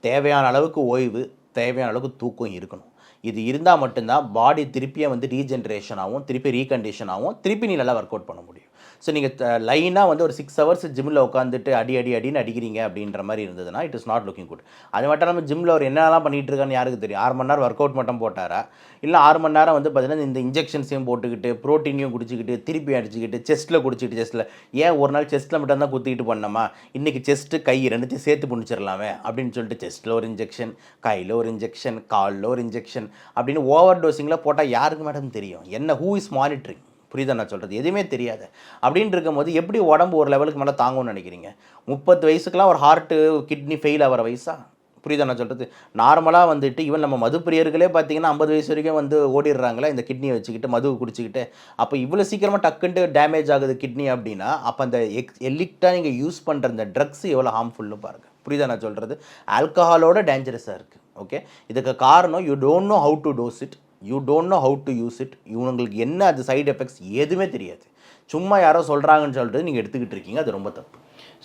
தேவையான அளவுக்கு ஓய்வு தேவையான அளவுக்கு தூக்கம் இருக்கணும். இது இருந்தால் மட்டும்தான் பாடி திருப்பியும் வந்து ரீஜென்ரேஷன் ஆகும் திருப்பி ரீகண்டிஷன் ஆகும் திருப்பி நீ நல்லா ஒர்க் அவுட் பண்ண முடியும். ஸோ நீங்கள் லைனாக வந்து ஒரு சிக்ஸ் ஹவர்ஸ் ஜிம்மில் உட்காந்துட்டு அடி அடி அடின்னு அடிக்கிறீங்க அப்படின்ற மாதிரி இருந்ததுன்னா it is not looking good அது மட்டும் இல்லாமல் ஜிம்மில் அவர் என்னெல்லாம் பண்ணிகிட்டு இருக்கான்னு யாருக்கு தெரியும்? ஆறு மணி நேரம் ஒர்க் அவுட் மட்டும் போட்டாரா? இல்லை ஆறு மணி நேரம் வந்து பார்த்தீங்கன்னா இந்த இன்ஜெக்ஷன்ஸையும் போட்டுக்கிட்டு ப்ரோட்டீனையும் குடிச்சிக்கிட்டு திருப்பி அடிச்சுக்கிட்டு செஸ்ட்டில் குடிச்சிக்கிட்டு செஸ்ட்டில் ஏன் ஒரு நாள் செஸ்ட்டில் மட்டும் தான் குத்திக்கிட்டு பண்ணோமா இன்றைக்கி செஸ்ட்டு கை ரெண்டுத்தையும் சேர்த்து பிடிச்சிடலாமே அப்படின்னு சொல்லிட்டு செஸ்ட்டில் ஒரு இன்ஜெக்ஷன் கையில் ஒரு இன்ஜெக்ஷன் காலில் ஒரு இன்ஜெக்ஷன் அப்படின்னு ஓவர் டோசிங்கில் போட்டால் யாருக்கு மேடம் தெரியும்? என்ன ஹூ இஸ் மானிட்டரிங் புரியுதா நான் சொல்கிறது எதுவுமே தெரியாது. அப்படின்னு இருக்கும்போது எப்படி உடம்பு ஒரு லெவலுக்கு மேலே தாங்கும்னு நினைக்கிறீங்க? முப்பது வயசுக்குலாம் ஒரு ஹார்ட்டு கிட்னி ஃபெயில் ஆகிற வயசா? புரியுதா நான் சொல்கிறது நார்மலாக வந்துட்டு ஈவன் நம்ம மது பிரியர்களே பார்த்தீங்கன்னா ஐம்பது வயசு வரைக்கும் வந்து ஓடிடுறாங்களே இந்த கிட்னியை வச்சுக்கிட்டு மது குடிச்சிக்கிட்டு. அப்போ இவ்வளோ சீக்கிரமாக டக்குன்ட்டு டேமேஜ் ஆகுது கிட்னி அப்படின்னா அப்போ அந்த எக்ஸ் எலிக்டாக நீங்கள் யூஸ் பண்ணுற இந்த ட்ரக்ஸ் எவ்வளோ ஹார்ம்ஃபுல்னு பாருங்கள் புரியுதா நான் சொல்கிறது ஆல்கஹாலோட டேஞ்சரஸாக இருக்குது ஓகே இதுக்கு காரணம் you don't know how to dose it you don't know how to use it இவங்களுக்கு என்ன அது சைடு எஃபெக்ட்ஸ் எதுவுமே தெரியாது. சும்மா யாரோ சொல்கிறாங்கன்னு சொல்லிட்டு நீங்கள் எடுத்துக்கிட்டு இருக்கீங்க அது ரொம்ப தப்பு.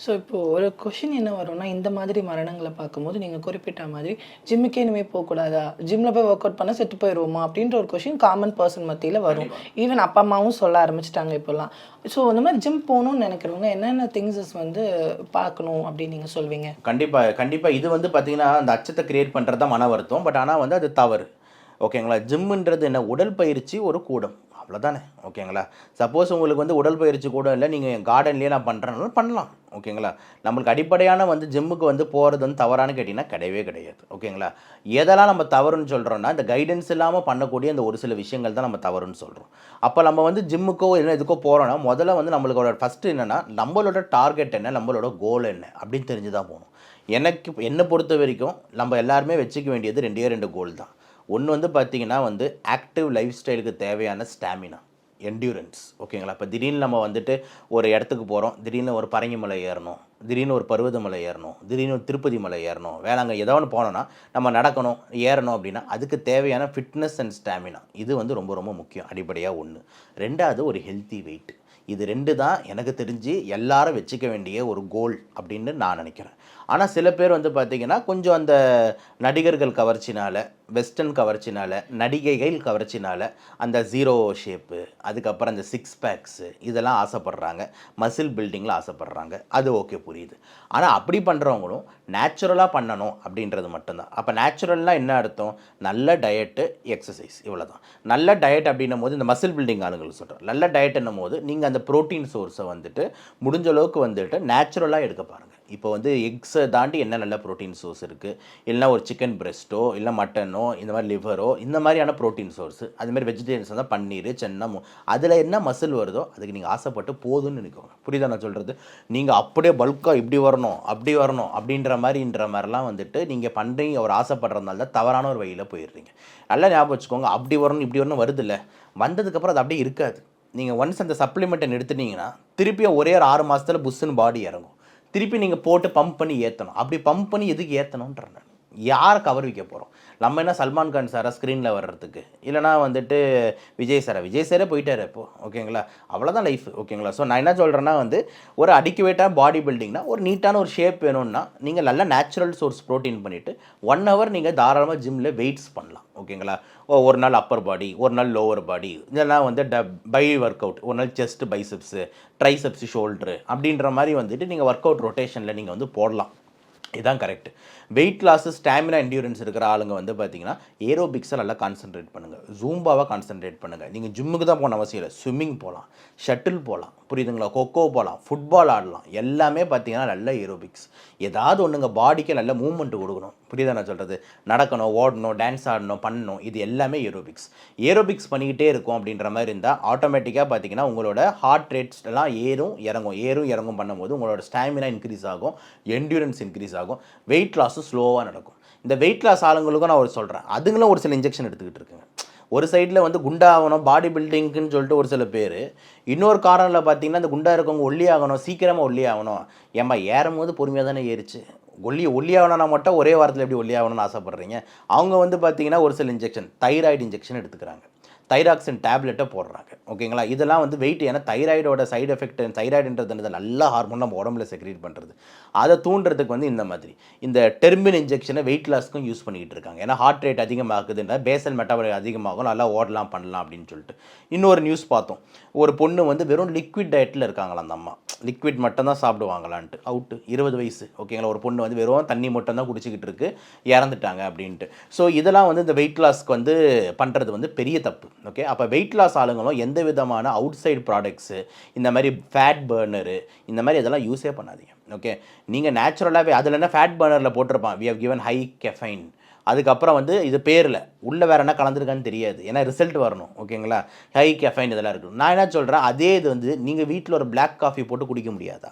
ஸோ இப்போ ஒரு கொஷின் என்ன வரும்னா இந்த மாதிரி மரணங்களை பார்க்கும்போது நீங்கள் குறிப்பிட்ட மாதிரி ஜிம்முக்கே இனிமேல் போகக்கூடாதா? ஜிம்மில் போய் ஒர்க் அவுட் பண்ணால் செத்து போயிடுவோமா அப்படின்ற ஒரு கொஷின் காமன் பர்சன் மத்தியில் வரும். ஈவன் அப்பா அம்மாவும் சொல்ல ஆரம்பிச்சிட்டாங்க இப்போல்லாம் ஸோ இந்த மாதிரி ஜிம் போகணும்னு நினைக்கிறவங்க என்னென்ன திங்ஸஸ் வந்து பார்க்கணும் அப்படின்னு நீங்கள் சொல்வீங்க? கண்டிப்பாக கண்டிப்பாக இது வந்து பார்த்தீங்கன்னா அந்த அச்சத்தை கிரியேட் பண்ணுறது தான் மன வருத்தம். பட் ஆனால் வந்து அது தவறு. ஓகேங்களா? ஜிம்முன்றது என்ன? உடற்பயிற்சி ஒரு கூடம். அவ்வளோதானே ஓகேங்களா? சப்போஸ் உங்களுக்கு வந்து உடற்பயிற்சி கூட இல்லை நீங்கள் கார்டன்லேயே நான் பண்ணுறேன்னாலும் பண்ணலாம். ஓகேங்களா? நம்மளுக்கு அடிப்படையான வந்து ஜிம்முக்கு வந்து போகிறது வந்து தவறானு கேட்டிங்கன்னா கிடையவே கிடையாது. ஓகேங்களா? எதெல்லாம் நம்ம தவறுன்னு சொல்கிறோன்னா இந்த கைடன்ஸ் இல்லாமல் பண்ணக்கூடிய இந்த ஒரு சில விஷயங்கள் தான் நம்ம தவறுன்னு சொல்கிறோம் அப்போ நம்ம வந்து ஜிம்முக்கோ இல்லை எதுக்கோ போகிறோன்னா முதல்ல வந்து நம்மளோட ஃபஸ்ட்டு என்னென்னா நம்மளோட டார்கெட் என்ன? நம்மளோட கோல் என்ன? அப்படின்னு தெரிஞ்சு தான் போகணும். எனக்கு என்னை பொறுத்த வரைக்கும் நம்ம எல்லாருமே வச்சுக்க வேண்டியது ரெண்டே ரெண்டு கோல் தான். ஒன்று வந்து பார்த்தீங்கன்னா வந்து ஆக்டிவ் லைஃப் ஸ்டைலுக்கு தேவையான ஸ்டாமினா என்டியூரன்ஸ் ஓகேங்களா? இப்போ திடீர்னு நம்ம வந்துட்டு ஒரு இடத்துக்கு போகிறோம் திடீர்னு ஒரு பரங்கி மலை ஏறணும் திடீர்னு ஒரு பருவத மலை ஏறணும் திடீர்னு ஒரு திருப்பதி மலை ஏறணும் வேளாங்க ஏதோ ஒன்று போனோம்னா நம்ம நடக்கணும் ஏறணும் அப்படின்னா அதுக்கு தேவையான ஃபிட்னஸ் அண்ட் ஸ்டாமினா இது வந்து ரொம்ப ரொம்ப முக்கியம் அடிப்படையாக ஒன்று ரெண்டாவது ஒரு ஹெல்த்தி வெயிட் இது ரெண்டு தான் எனக்கு தெரிஞ்சு எல்லாரும் வச்சுக்க வேண்டிய ஒரு கோல் அப்படின்னு நான் நினைக்கிறேன். ஆனால் சில பேர் வந்து பார்த்திங்கன்னா கொஞ்சம் அந்த நடிகர்கள் கவர்ச்சினால் வெஸ்டர்ன் கவர்ச்சினால் நடிகைகள் கவர்ச்சினால் அந்த ஜீரோ ஷேப்பு அதுக்கப்புறம் அந்த சிக்ஸ் பேக்ஸு இதெல்லாம் ஆசைப்பட்றாங்க. மசில் பில்டிங்கில் ஆசைப்பட்றாங்க. அது ஓகே புரியுது. ஆனால் அப்படி பண்ணுறவங்களும் நேச்சுரலாக பண்ணணும் அப்படின்றது மட்டும்தான். அப்போ நேச்சுரல்னால் என்ன அர்த்தம்? நல்ல டயட்டு எக்ஸசைஸ் இவ்வளோ தான் நல்ல டயட் அப்படின்னும் போது இந்த மசில் பில்டிங் ஆளுங்களுக்கு சொல்கிறோம் நல்ல டயட்னும் போது நீங்கள் அந்த ப்ரோட்டீன் சோர்ஸை வந்துட்டு முடிஞ்ச அளவுக்கு வந்துட்டு நேச்சுரலாக எடுக்க பாருங்கள் இப்போ வந்து எக்ஸை தாண்டி என்ன நல்ல ப்ரோட்டீன் சோர்ஸ் இருக்குது இல்லைனா ஒரு சிக்கன் பிரெஸ்ட்டோ இல்லை மட்டனோ இந்த மாதிரி லிவரோ இந்த மாதிரியான ப்ரோட்டீன் சோர்ஸு அதுமாதிரி வெஜிடேரியன்ஸ் தான் பன்னீர் சென்னம் அதில் என்ன மசில் வருதோ அதுக்கு நீங்கள் ஆசைப்பட்டு போதும்னு நினைக்கோங்க. புரியுதா நான் சொல்கிறது நீங்கள் அப்படியே பல்காக இப்படி வரணும் அப்படி வரணும் அப்படின்ற மாதிரின்ற மாதிரிலாம் வந்துட்டு நீங்கள் பண்ணுறீங்க ஒரு ஆசைப்படுறதுனால தான் தவறான ஒரு வழியில் போயிடுறீங்க. நல்லா ஞாபகம் வச்சுக்கோங்க அப்படி வரணும் இப்படி வரணும் வருதில்ல. வந்ததுக்கப்புறம் அது அப்படியே இருக்காது. நீங்கள் ஒன்ஸ் அந்த சப்ளிமெண்ட்டை எடுத்துட்டீங்கன்னா திருப்பியும் ஒரே ஒரு ஆறு மாதத்தில் புஷ்ஷுன்னு பாடி இறங்கும். திருப்பி நீங்கள் போட்டு பம்ப் பண்ணி ஏற்றணும் அப்படி பம்ப் பண்ணி எதுக்கு ஏற்றணுன்ற நான். யாரை கவர் வைக்க போகிறோம் நம்ம என்ன சல்மான் கான் சாரா ஸ்க்ரீனில் வர்றதுக்கு? இல்லைனா வந்துட்டு விஜய் சாரா. விஜய் சாரே போயிட்டார் இப்போது ஓகேங்களா? அவ்வளோதான் லைஃப் ஓகேங்களா? ஸோ நான் என்ன சொல்கிறேன்னா வந்து ஒரு அடிக்குவேட்டாக பாடி பில்டிங்னா ஒரு நீட்டான ஒரு ஷேப் வேணும்னா நீங்கள் நல்ல நேச்சுரல் சோர்ஸ் ப்ரோட்டீன் பண்ணிவிட்டு ஒன் ஹவர் நீங்கள் தாராளமாக ஜிம்மில் வெயிட்ஸ் பண்ணலாம் ஓகேங்களா? ஓ ஒரு நாள் அப்பர் பாடி ஒரு நாள் லோவர் பாடி இதெல்லாம் வந்து ட பை ஒர்க் அவுட் ஒரு நாள் செஸ்ட் பைசப்ஸு ட்ரைசப்ஸு ஷோல்ட்ரு அப்படின்ற மாதிரி வந்துட்டு நீங்கள் ஒர்க் அவுட் ரொட்டேஷனில் நீங்கள் வந்து போடலாம். இதுதான் correct weight loss stamina endurance இருக்கிற ஆளுங்க வந்து பார்த்தீங்கன்னா ஏரோபிக்ஸை நல்லா கான்சென்ட்ரேட் பண்ணுங்கள் ஜூம்பாவாக கான்சென்ட்ரேட் பண்ணுங்கள் நீங்கள் ஜிம்முக்கு தான் போன அவசியம் இல்லை. ஸ்விம்மிங் போகலாம். ஷட்டில் போகலாம். புரியுதுங்களா? கொக்கோ போகலாம். ஃபுட்பால் ஆடலாம். எல்லாமே பார்த்தீங்கன்னா நல்ல ஏரோபிக்ஸ் ஏதாவது ஒன்றுங்க பாடிக்கு நல்ல மூவ்மெண்ட் கொடுக்கணும். புரியுதா நான் சொல்கிறது நடக்கணும் ஓடணும் டான்ஸ் ஆடணும் பண்ணணும். இது எல்லாமே ஏரோபிக்ஸ் ஏரோபிக்ஸ் பண்ணிக்கிட்டே இருக்கும் அப்படின்ற மாதிரி இருந்தால் ஆட்டோமேட்டிக்காக பார்த்தீங்கன்னா உங்களோட ஹார்ட் ரேட்ஸ் எல்லாம் ஏறும் இறங்கும். ஏறும் இறங்கும் பண்ணும்போது உங்களோட ஸ்டாமினா இன்க்ரீஸ் ஆகும் என்டியூரன்ஸ் இன்க்ரீஸ் ஆகும். வெயிட் லாஸ் லாஸும் ஸ்லோவாக நடக்கும். இந்த வெயிட் லாஸ் ஆளுங்களுக்கும் நான் ஒரு சொல்கிறேன் அதுங்களும் ஒரு சில இன்ஜெக்ஷன் எடுத்துக்கிட்டு இருக்குங்க. ஒரு சைடில் வந்து குண்டாகணும் பாடி பில்டிங்க்குன்னு சொல்லிட்டு ஒரு சில பேர். இன்னொரு காரணத்தில் பார்த்தீங்கன்னா அந்த குண்டா இருக்கவங்க ஒல்லி ஆகணும் சீக்கிரமாக ஒல்லி ஆகணும். ஏம்மா ஏறும் போது பொறுமையாக தானே ஏறிச்சு. ஒல்லி ஒல்லி ஆகணும்னா மட்டும் ஒரே வாரத்தில் எப்படி ஒல்லி ஆகணும்னு ஆசைப்பட்றீங்க? அவங்க வந்து பார்த்தீங்கன்னா ஒரு சில இன்ஜெக்ஷன் தைராய்டு இன்ஜெக்ஷன் எடுத்துக்கிறாங்க. தைராக்சின் டேப்லெட்டை போடுறாங்க. ஓகேங்களா? இதெல்லாம் வந்து வெயிட் ஏன்னா தைராய்டோட சைடு எஃபெக்ட் தைராய்டுன்றது நல்ல ஹார்மோன் நம்ம உடம்புல செக்ரேட் பண்ணுறது அதை தூண்டுறதுக்கு வந்து இந்த மாதிரி. இந்த டெர்மின் இன்ஜெக்ஷனை வெயிட் லாஸ்க்கும் யூஸ் பண்ணிக்கிட்டு இருக்காங்க. ஏன்னா ஹார்ட் ரேட் அதிகமாகுதுன்னா பேசல் மெட்டாபாலிக் அதிகமாகும். நல்லா ஓடலாம் பண்ணலாம் அப்படின்னு சொல்லிட்டு. இன்னொரு நியூஸ் பார்த்தோம். ஒரு பொண்ணு வந்து வெறும் லிக்விட் டயட்டில் இருக்காங்களா அந்த அம்மா. லிக்விட் மட்டும்தான் சாப்பிடுவாங்களான்ட்டு. அவுட்டு இருபது வயசு. ஓகேங்களா ஒரு பொண்ணு வந்து வெறும் தண்ணி மட்டும் தான் குடிச்சிக்கிட்டு இருக்கு. இறந்துட்டாங்க அப்படின்ட்டு. ஸோ இதெல்லாம் வந்து இந்த வெயிட் லாஸ்க்கு வந்து பண்ணுறது வந்து பெரிய தப்பு. ஓகே அப்போ வெயிட் லாஸ் ஆளுங்களும் எந்த விதமான அவுட் சைடு ப்ராடக்ட்ஸு இந்த மாதிரி ஃபேட் பர்னரு இந்த மாதிரி இதெல்லாம் யூஸே பண்ணாதீங்க. ஓகே நீங்கள் நேச்சுரலாகவே அதில் என்ன ஃபேட் பர்னரில் போட்டிருப்பான்? We have given high caffeine அதுக்கப்புறம் வந்து இது பேரில். உள்ளே வேறு என்ன கலந்துருக்கான்னு தெரியாது. ஏன்னா ரிசல்ட் வரணும் ஓகேங்களா? ஹை கெஃபைன் இதெல்லாம் இருக்கும் நான் என்ன சொல்கிறேன் அதே இது வந்து நீங்கள் வீட்டில் ஒரு பிளாக் காஃபி போட்டு குடிக்க முடியாதா?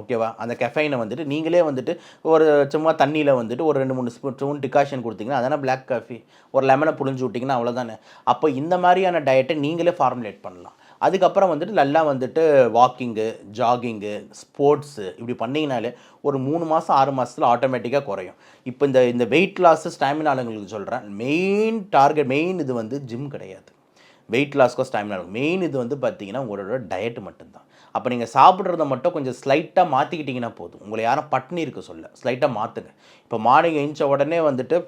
ஓகேவா? அந்த கெஃபைனை வந்துட்டு நீங்களே வந்துட்டு ஒரு சும்மா தண்ணியில் வந்துட்டு ஒரு ரெண்டு மூணு ஸ்பூன் ஸ்பூன் டிகாஷன் கொடுத்தீங்கன்னா அதானே பிளாக் காஃபி ஒரு லெமனை புழிஞ்சு விட்டிங்கன்னா அவ்வளோதானே அப்போ இந்த மாதிரியான டயட்டை நீங்களே ஃபார்முலேட் பண்ணலாம். அதுக்கப்புறம் வந்துட்டு நல்லா வந்துட்டு வாக்கிங்கு ஜாகிங்கு ஸ்போர்ட்ஸு இப்படி பண்ணிங்கனாலே ஒரு மூணு மாதம் ஆறு மாதத்தில் ஆட்டோமேட்டிக்காக குறையும். இப்போ இந்த இந்த வெயிட் லாஸு ஸ்டாமினா ஆளுங்களுக்கு சொல்கிறேன் மெயின் டார்கெட் மெயின் இது வந்து ஜிம் கிடையாது. வெயிட் லாஸ்க்கோ ஸ்டாமினா மெயின் இது வந்து பார்த்திங்கன்னா உங்களோட டயட் மட்டும்தான். அப்போ நீங்கள் சாப்பிட்றத மட்டும் கொஞ்சம் ஸ்லைட்டாக மாற்றிக்கிட்டிங்கன்னா போதும். உங்களை யாரும் பட்னி இருக்க சொல்ல. ஸ்லைட்டாக மாற்றுங்க இப்போ மார்னிங் எழுந்த உடனே வந்துட்டு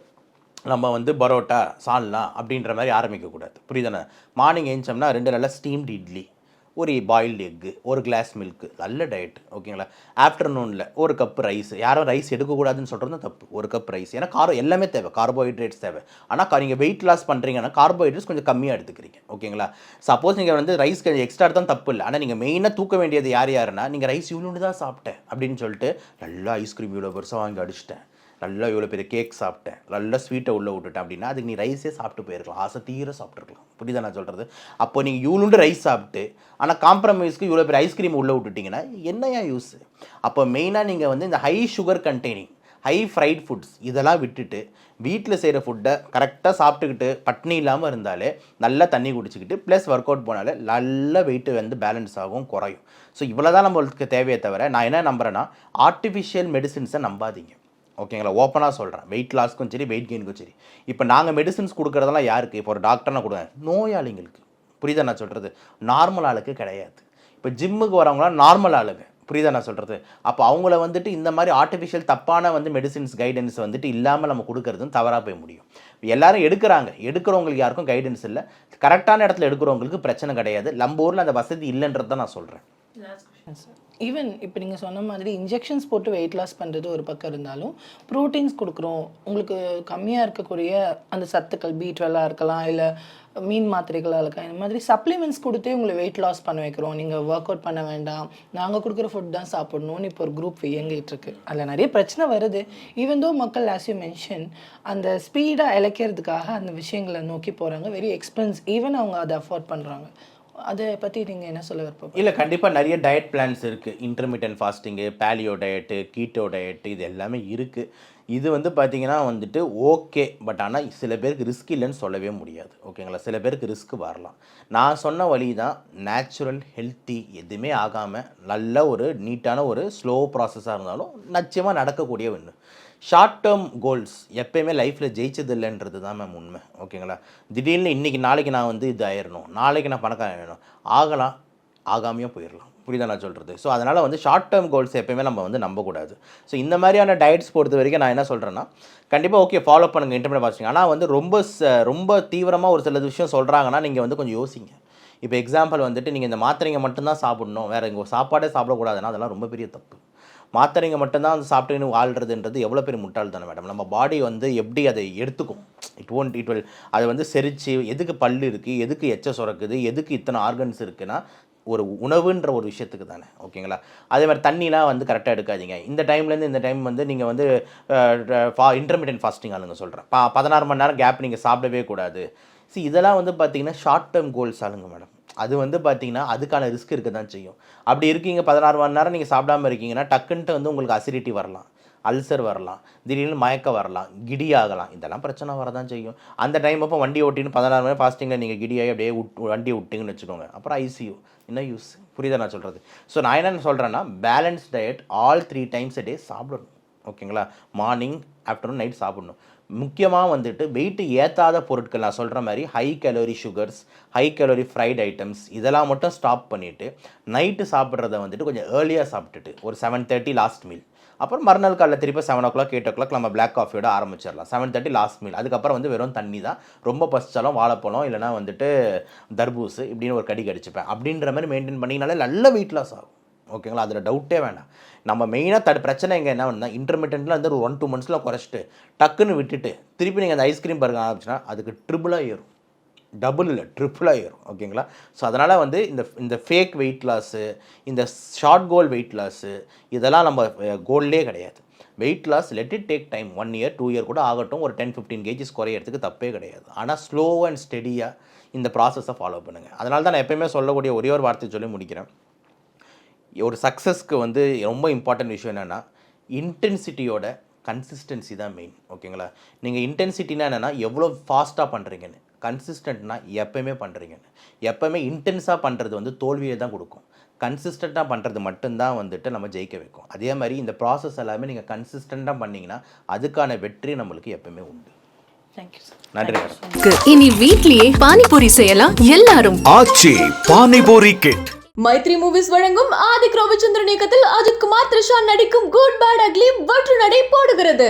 நம்ம வந்து பரோட்டா சால்னா அப்படின்ற மாதிரி ஆரம்பிக்கக்கூடாது. புரியுதானே? மார்னிங் எழுந்தோம்னா ரெண்டு நல்ல ஸ்டீம்டு இட்லி. ஒரு பாயில்டு எக்கு ஒரு கிளாஸ் மில்க்கு நல்ல டயட் ஓகேங்களா ஆஃப்டர்நூனில் ஒரு கப் ரைஸ் யாரும் ரைஸ் எடுக்கக்கூடாதுன்னு சொல்கிறது தப்பு. ஒரு கப் ரைஸ் ஏன்னா காரம் எல்லாமே தேவை. கார்போஹைட்ரேட்ஸ் தேவை. ஆனால் நீங்கள் வெயிட் லாஸ் பண்ணுறீங்கன்னா கார்போஹைட்ரேட்ஸ் கொஞ்சம் கம்மியாக எடுத்துக்கிறீங்க ஓகேங்களா சப்போஸ் நீங்கள் வந்து ரைஸ் எக்ஸ்ட்ரா தான் தப்பு இல்லை. ஆனால் நீங்கள் மெயினாக தூக்க வேண்டியது யார் யாருன்னா நீங்கள் ரைஸ் இவ்வளோன்னு தான் சாப்பிட்டேன் அப்படின்னு சொல்லிட்டு நல்லா ஐஸ்கிரீம் இவ்வளோ பெருசாக வாங்கி அடிச்சிட்டேன். நல்லா இவ்வளோ பெரிய கேக் சாப்பிட்டேன். நல்லா ஸ்வீட்டை உள்ளே விட்டுட்டேன் அப்படின்னா அதுக்கு நீ ரைஸே சாப்பிட்டு போயிருக்கலாம். ஆசை தீர சாப்பிட்ருக்கலாம் புரியுதா நான் சொல்கிறது அப்போ நீங்கள் இவ்வளோண்டு ரைஸ் சாப்பிட்டு ஆனால் காம்ப்ரமைஸ்க்கு இவ்வளோ பெரிய ஐஸ்கிரீம் உள்ளே விட்டுட்டிங்கன்னா என்னையா யூஸ் அப்போ மெயினாக நீங்கள் வந்து இந்த high sugar containing high fried foods இதெல்லாம் விட்டுட்டு வீட்டில் செய்கிற ஃபுட்டை கரெக்டாக சாப்பிட்டுக்கிட்டு பட்னி இல்லாமல் இருந்தாலே நல்லா தண்ணி குடிச்சிக்கிட்டு ப்ளஸ் ஒர்க் அவுட் போனாலே நல்ல வெயிட்டு வந்து பேலன்ஸ் ஆகும் குறையும். ஸோ இவ்வளோ தான் நம்மளுக்கு தேவையே தவிர நான் என்ன நம்புறேன்னா ஆர்டிஃபிஷியல் மெடிசின்ஸை நம்பாதீங்க. ஓகேங்களா? ஓப்பனாக சொல்கிறேன் வெயிட் லாஸ்க்கும் சரி வெயிட் கெயினுக்கும் சரி. இப்போ நாங்கள் மெடிசின்ஸ் கொடுக்குறதெல்லாம் யாருக்கு? இப்போ ஒரு டாக்டர்னா கொடுங்க. நோயாளிங்களுக்கு. புரியுதா நான் சொல்கிறது நார்மல் ஆளுக்கு கிடையாது. இப்போ ஜிம்முக்கு வரவங்களாம் நார்மல் ஆளுங்க. புரியுதா நான் சொல்கிறது அப்போ அவங்கள வந்துட்டு இந்த மாதிரி ஆர்டிஃபிஷியல் தப்பான வந்து மெடிசின்ஸ் கைடன்ஸ் வந்துட்டு இல்லாமல் நம்ம கொடுக்கறதும் தவறாக போய் முடியும். எல்லாரும் எடுக்கிறாங்க. எடுக்கிறவங்களுக்கு யாருக்கும் கைடன்ஸ் இல்லை. கரெக்டான இடத்துல எடுக்கிறவங்களுக்கு பிரச்சனை கிடையாது. நம்ம ஊரில் அந்த வசதி இல்லைன்றது தான் நான் சொல்கிறேன் ஈவன் இப்போ நீங்கள் சொன்ன மாதிரி இன்ஜெக்ஷன்ஸ் போட்டு வெயிட் லாஸ் பண்ணுறது ஒரு பக்கம் இருந்தாலும் ப்ரோட்டீன்ஸ் கொடுக்குறோம். உங்களுக்கு கம்மியாக இருக்கக்கூடிய அந்த சத்துக்கள் பி டுவெல்லாக இருக்கலாம் இல்லை மீன் மாத்திரைகளாக இருக்கலாம் இந்த மாதிரி சப்ளிமெண்ட்ஸ் கொடுத்தே உங்களை வெயிட் லாஸ் பண்ண வைக்கிறோம். நீங்கள் ஒர்க் அவுட் பண்ண வேண்டாம். நாங்கள் கொடுக்குற ஃபுட் தான் சாப்பிடணும்னு இப்போ ஒரு குரூப் இயங்கிட்டுருக்கு அதில் நிறைய பிரச்சனை வருது. ஈவன் தோ மக்கள் ஆஸ் யூ மென்ஷன் அந்த ஸ்பீடாக இழைக்கிறதுக்காக அந்த விஷயங்களை நோக்கி போகிறாங்க வெரி எக்ஸ்பென்ஸ் ஈவன் அவங்க அதை அஃபோர்ட் பண்ணுறாங்க அதை பற்றி நீங்கள் என்ன சொல்ல விருப்பம் இல்லை கண்டிப்பாக நிறைய டயட் பிளான்ஸ் இருக்குது intermediate fasting paleo diet keto diet இது எல்லாமே இருக்குது இது வந்து பார்த்திங்கன்னா வந்துட்டு ஓகே பட் ஆனால் சில பேருக்கு ரிஸ்க் இல்லைன்னு சொல்லவே முடியாது. ஓகேங்களா சில பேருக்கு ரிஸ்க் வரலாம். நான் சொன்ன வழி தான் நேச்சுரல் ஹெல்த்தி எதுவுமே ஆகாமல் நல்ல ஒரு நீட்டான ஒரு ஸ்லோ ப்ராசஸாக இருந்தாலும் நிச்சயமாக நடக்கக்கூடிய ஒன்று ஷார்ட் டேர்ம் கோல்ஸ் எப்பயுமே லைஃப்பில் ஜெயிச்சது இல்லைன்றது தான் மேம் உண்மை. ஓகேங்களா திடீர்னு இன்றைக்கி நாளைக்கு நான் வந்து இது ஆயிடணும் நாளைக்கு நான் பணக்காரன் ஆயிடணும் ஆகலாம். ஆகாமையாக போயிடலாம் புரியுதா நான் சொல்கிறது ஸோ அதனால் வந்து ஷார்ட் டேர்ம் கோல்ஸ் எப்பயுமே நம்ம வந்து நம்பக்கூடாது. ஸோ இந்த மாதிரியான டயட்ஸ் பொறுத்த வரைக்கும் நான் என்ன சொல்கிறேன்னா கண்டிப்பாக ஓகே ஃபாலோ பண்ணுங்கள் இன்டர்மீடியட் ஃபாஸ்டிங் ஆனால் வந்து ரொம்ப ச- ரொம்ப தீவிரமாக ஒரு சில விஷயம் சொல்கிறாங்கன்னா நீங்கள் வந்து கொஞ்சம் யோசிங்க. இப்போ எக்ஸாம்பிள் வந்துட்டு நீங்கள் இந்த மாத்திரைங்க மட்டும்தான் சாப்பிடணும். வேறு இங்கே சாப்பாடே சாப்பிடக்கூடாதுன்னா அதெல்லாம் ரொம்ப பெரிய தப்பு. மாத்திரைங்க மட்டும்தான் சாப்பிட்டுன்னு வாழ்கிறதுன்றது எவ்வளோ பெரிய முட்டாள்தானே மேடம் நம்ம பாடி வந்து எப்படி அதை எடுத்துக்கும்? இட் ஒன்ட் இட் வில் அதை வந்து செரித்து எதுக்கு பல் இருக்குது எதுக்கு எச்ச சுரக்குது எதுக்கு இத்தனை ஆர்கன்ஸ் இருக்குன்னா ஒரு உணவுன்ற ஒரு விஷயத்துக்கு தானே. ஓகேங்களா அதே மாதிரி தண்ணிலாம் வந்து கரெக்டாக எடுக்காதீங்க. இந்த டைம்லேருந்து இந்த டைம் வந்து நீங்கள் வந்து இன்டர்மீடியன்ட் ஃபாஸ்டிங் ஆளுங்க சொல்கிறேன் பா பதினாறு மணி நேரம் கேப் நீங்கள் சாப்பிடவே கூடாது. சி இதெல்லாம் வந்து பார்த்தீங்கன்னா ஷார்ட் டேர்ம் கோல்ஸ் ஆளுங்க மேடம் அது வந்து பார்த்தீங்கன்னா அதுக்கான ரிஸ்க் இருக்க தான் செய்யும். அப்படி இருக்கீங்க பதினாறு மணி நேரம் நீங்கள் சாப்பிடாம இருக்கீங்கன்னா டக்குன்ட்டு வந்து உங்களுக்கு அசிடிட்டி வரலாம். அல்சர் வரலாம். திடீர்னு மயக்கம் வரலாம். கிடி ஆகலாம். இதெல்லாம் பிரச்சனை வரதான் செய்யும். அந்த டைம் அப்போ வண்டி ஓட்டின்னு பதினாறு மணி ஃபாஸ்டிங்கில் நீங்கள் கிடியாகி அப்படியே விட் வண்டி விட்டிங்கன்னு வச்சுக்கோங்க. அப்புறம் ஐசியூ என்ன யூஸ் புரியுதா நான் சொல்கிறது ஸோ நான் என்னென்ன சொல்கிறேன்னா balance diet all three times a day சாப்பிடணும். ஓகேங்களா? மார்னிங் ஆஃப்டர்நூன் நைட் சாப்பிடணும். முக்கியமாக வந்துட்டு வெயிட்டு ஏற்றாத பொருட்கள் நான் சொல்கிற மாதிரி high calorie sugars high calorie fried items இதெல்லாம் மட்டும் ஸ்டாப் பண்ணிவிட்டு நைட்டு சாப்பிட்றத வந்துட்டு கொஞ்சம் ஏர்லியாக சாப்பிட்டுட்டு ஒரு செவன் தேர்ட்டி லாஸ்ட் மீல் அப்புறம் மறுநாள் காலைல திருப்பி seven o'clock eight o'clock நம்ம பிளாக் காஃபியோட ஆரம்பிச்சிடலாம். செவன் தேர்ட்டி லாஸ்ட் மீல் அதுக்கப்புறம் வந்து வெறும் தண்ணி தான். ரொம்ப பசிச்சாலும் வாழைப்பழம் இல்லைனா வந்துட்டு தர்பூசு இப்படின்னு ஒரு கடி கடிச்சுப்பேன். அப்படின்ற மாதிரி மெயின்டைன் பண்ணிங்கனாலே நல்ல வெயிட் லாஸ் ஆகும். ஓகேங்களா? அதில் டவுட்டே வேண்டாம் நம்ம மெயினாக தடு பிரச்சனை இங்கே என்ன பண்ணால் இன்டர்மீடியண்ட்டில் வந்து ஒரு ஒன் டூ மந்த்ஸில் குறைச்சிட்டு டக்குன்னு விட்டுட்டு திருப்பி நீங்கள் அந்த ஐஸ்கிரீம் பர்கர் ஆரம்பிச்சுன்னா அதுக்கு ட்ரிபிளாக ஏறும். டபுள் இல்லை ட்ரிபிளாக ஏறும். ஓகேங்களா? ஸோ அதனால் வந்து இந்த இந்த ஃபேக் வெயிட் லாஸு இந்த ஷார்ட் கோல் வெயிட் லாஸு இதெல்லாம் நம்ம கோல்லே கிடையாது. Weight loss let it take time one year two year கூட ஆகட்டும் ஒரு டென் ஃபிஃப்டீன் கேஜிஸ் குறையிறதுக்கு தப்பே கிடையாது. ஆனால் ஸ்லோ அண்ட் ஸ்டெடியாக இந்த ப்ராசஸை ஃபாலோ பண்ணுங்கள் அதனால தான் நான் எப்பயுமே சொல்லக்கூடிய ஒரே ஒரு வார்த்தை சொல்லி முடிக்கிறேன். ஒரு சக்ஸஸ்க்கு வந்து ரொம்ப இம்பார்ட்டன்ட் விஷயம் என்னென்னா இன்டென்சிட்டியோட கன்சிஸ்டன்சி தான் மெயின் ஓகேங்களா நீங்கள் இன்டென்சிட்டினா என்னென்னா எவ்வளோ ஃபாஸ்ட்டாக பண்ணுறீங்கன்னு கன்சிஸ்டன்ட்னா எப்பயுமே பண்ணுறீங்கன்னு எப்பயுமே இன்டென்ஸாக பண்ணுறது வந்து தோல்வியை தான் கொடுக்கும். கன்சிஸ்டண்ட்டாக பண்ணுறது மட்டும்தான் வந்துட்டு நம்ம ஜெயிக்க வைக்கும். அதே மாதிரி இந்த ப்ராசஸ் எல்லாமே நீங்கள் கன்சிஸ்டண்ட்டாக பண்ணிங்கன்னா அதுக்கான வெற்றி நம்மளுக்கு எப்பயுமே உண்டு. நன்றி மேடம் இனி வீட்லயே பானிபூரி செய்யலாம் எல்லாரும். ஆச்சி பானிபூரி கிட் மைத்ரி மூவிஸ் வழங்கும் ஆதிக் ரவிச்சந்திரன் இயக்கத்தில் அஜித் குமார் த்ரிஷா நடிக்கும் குட் பேட் அக்லி வற்று நடை போடுகிறது.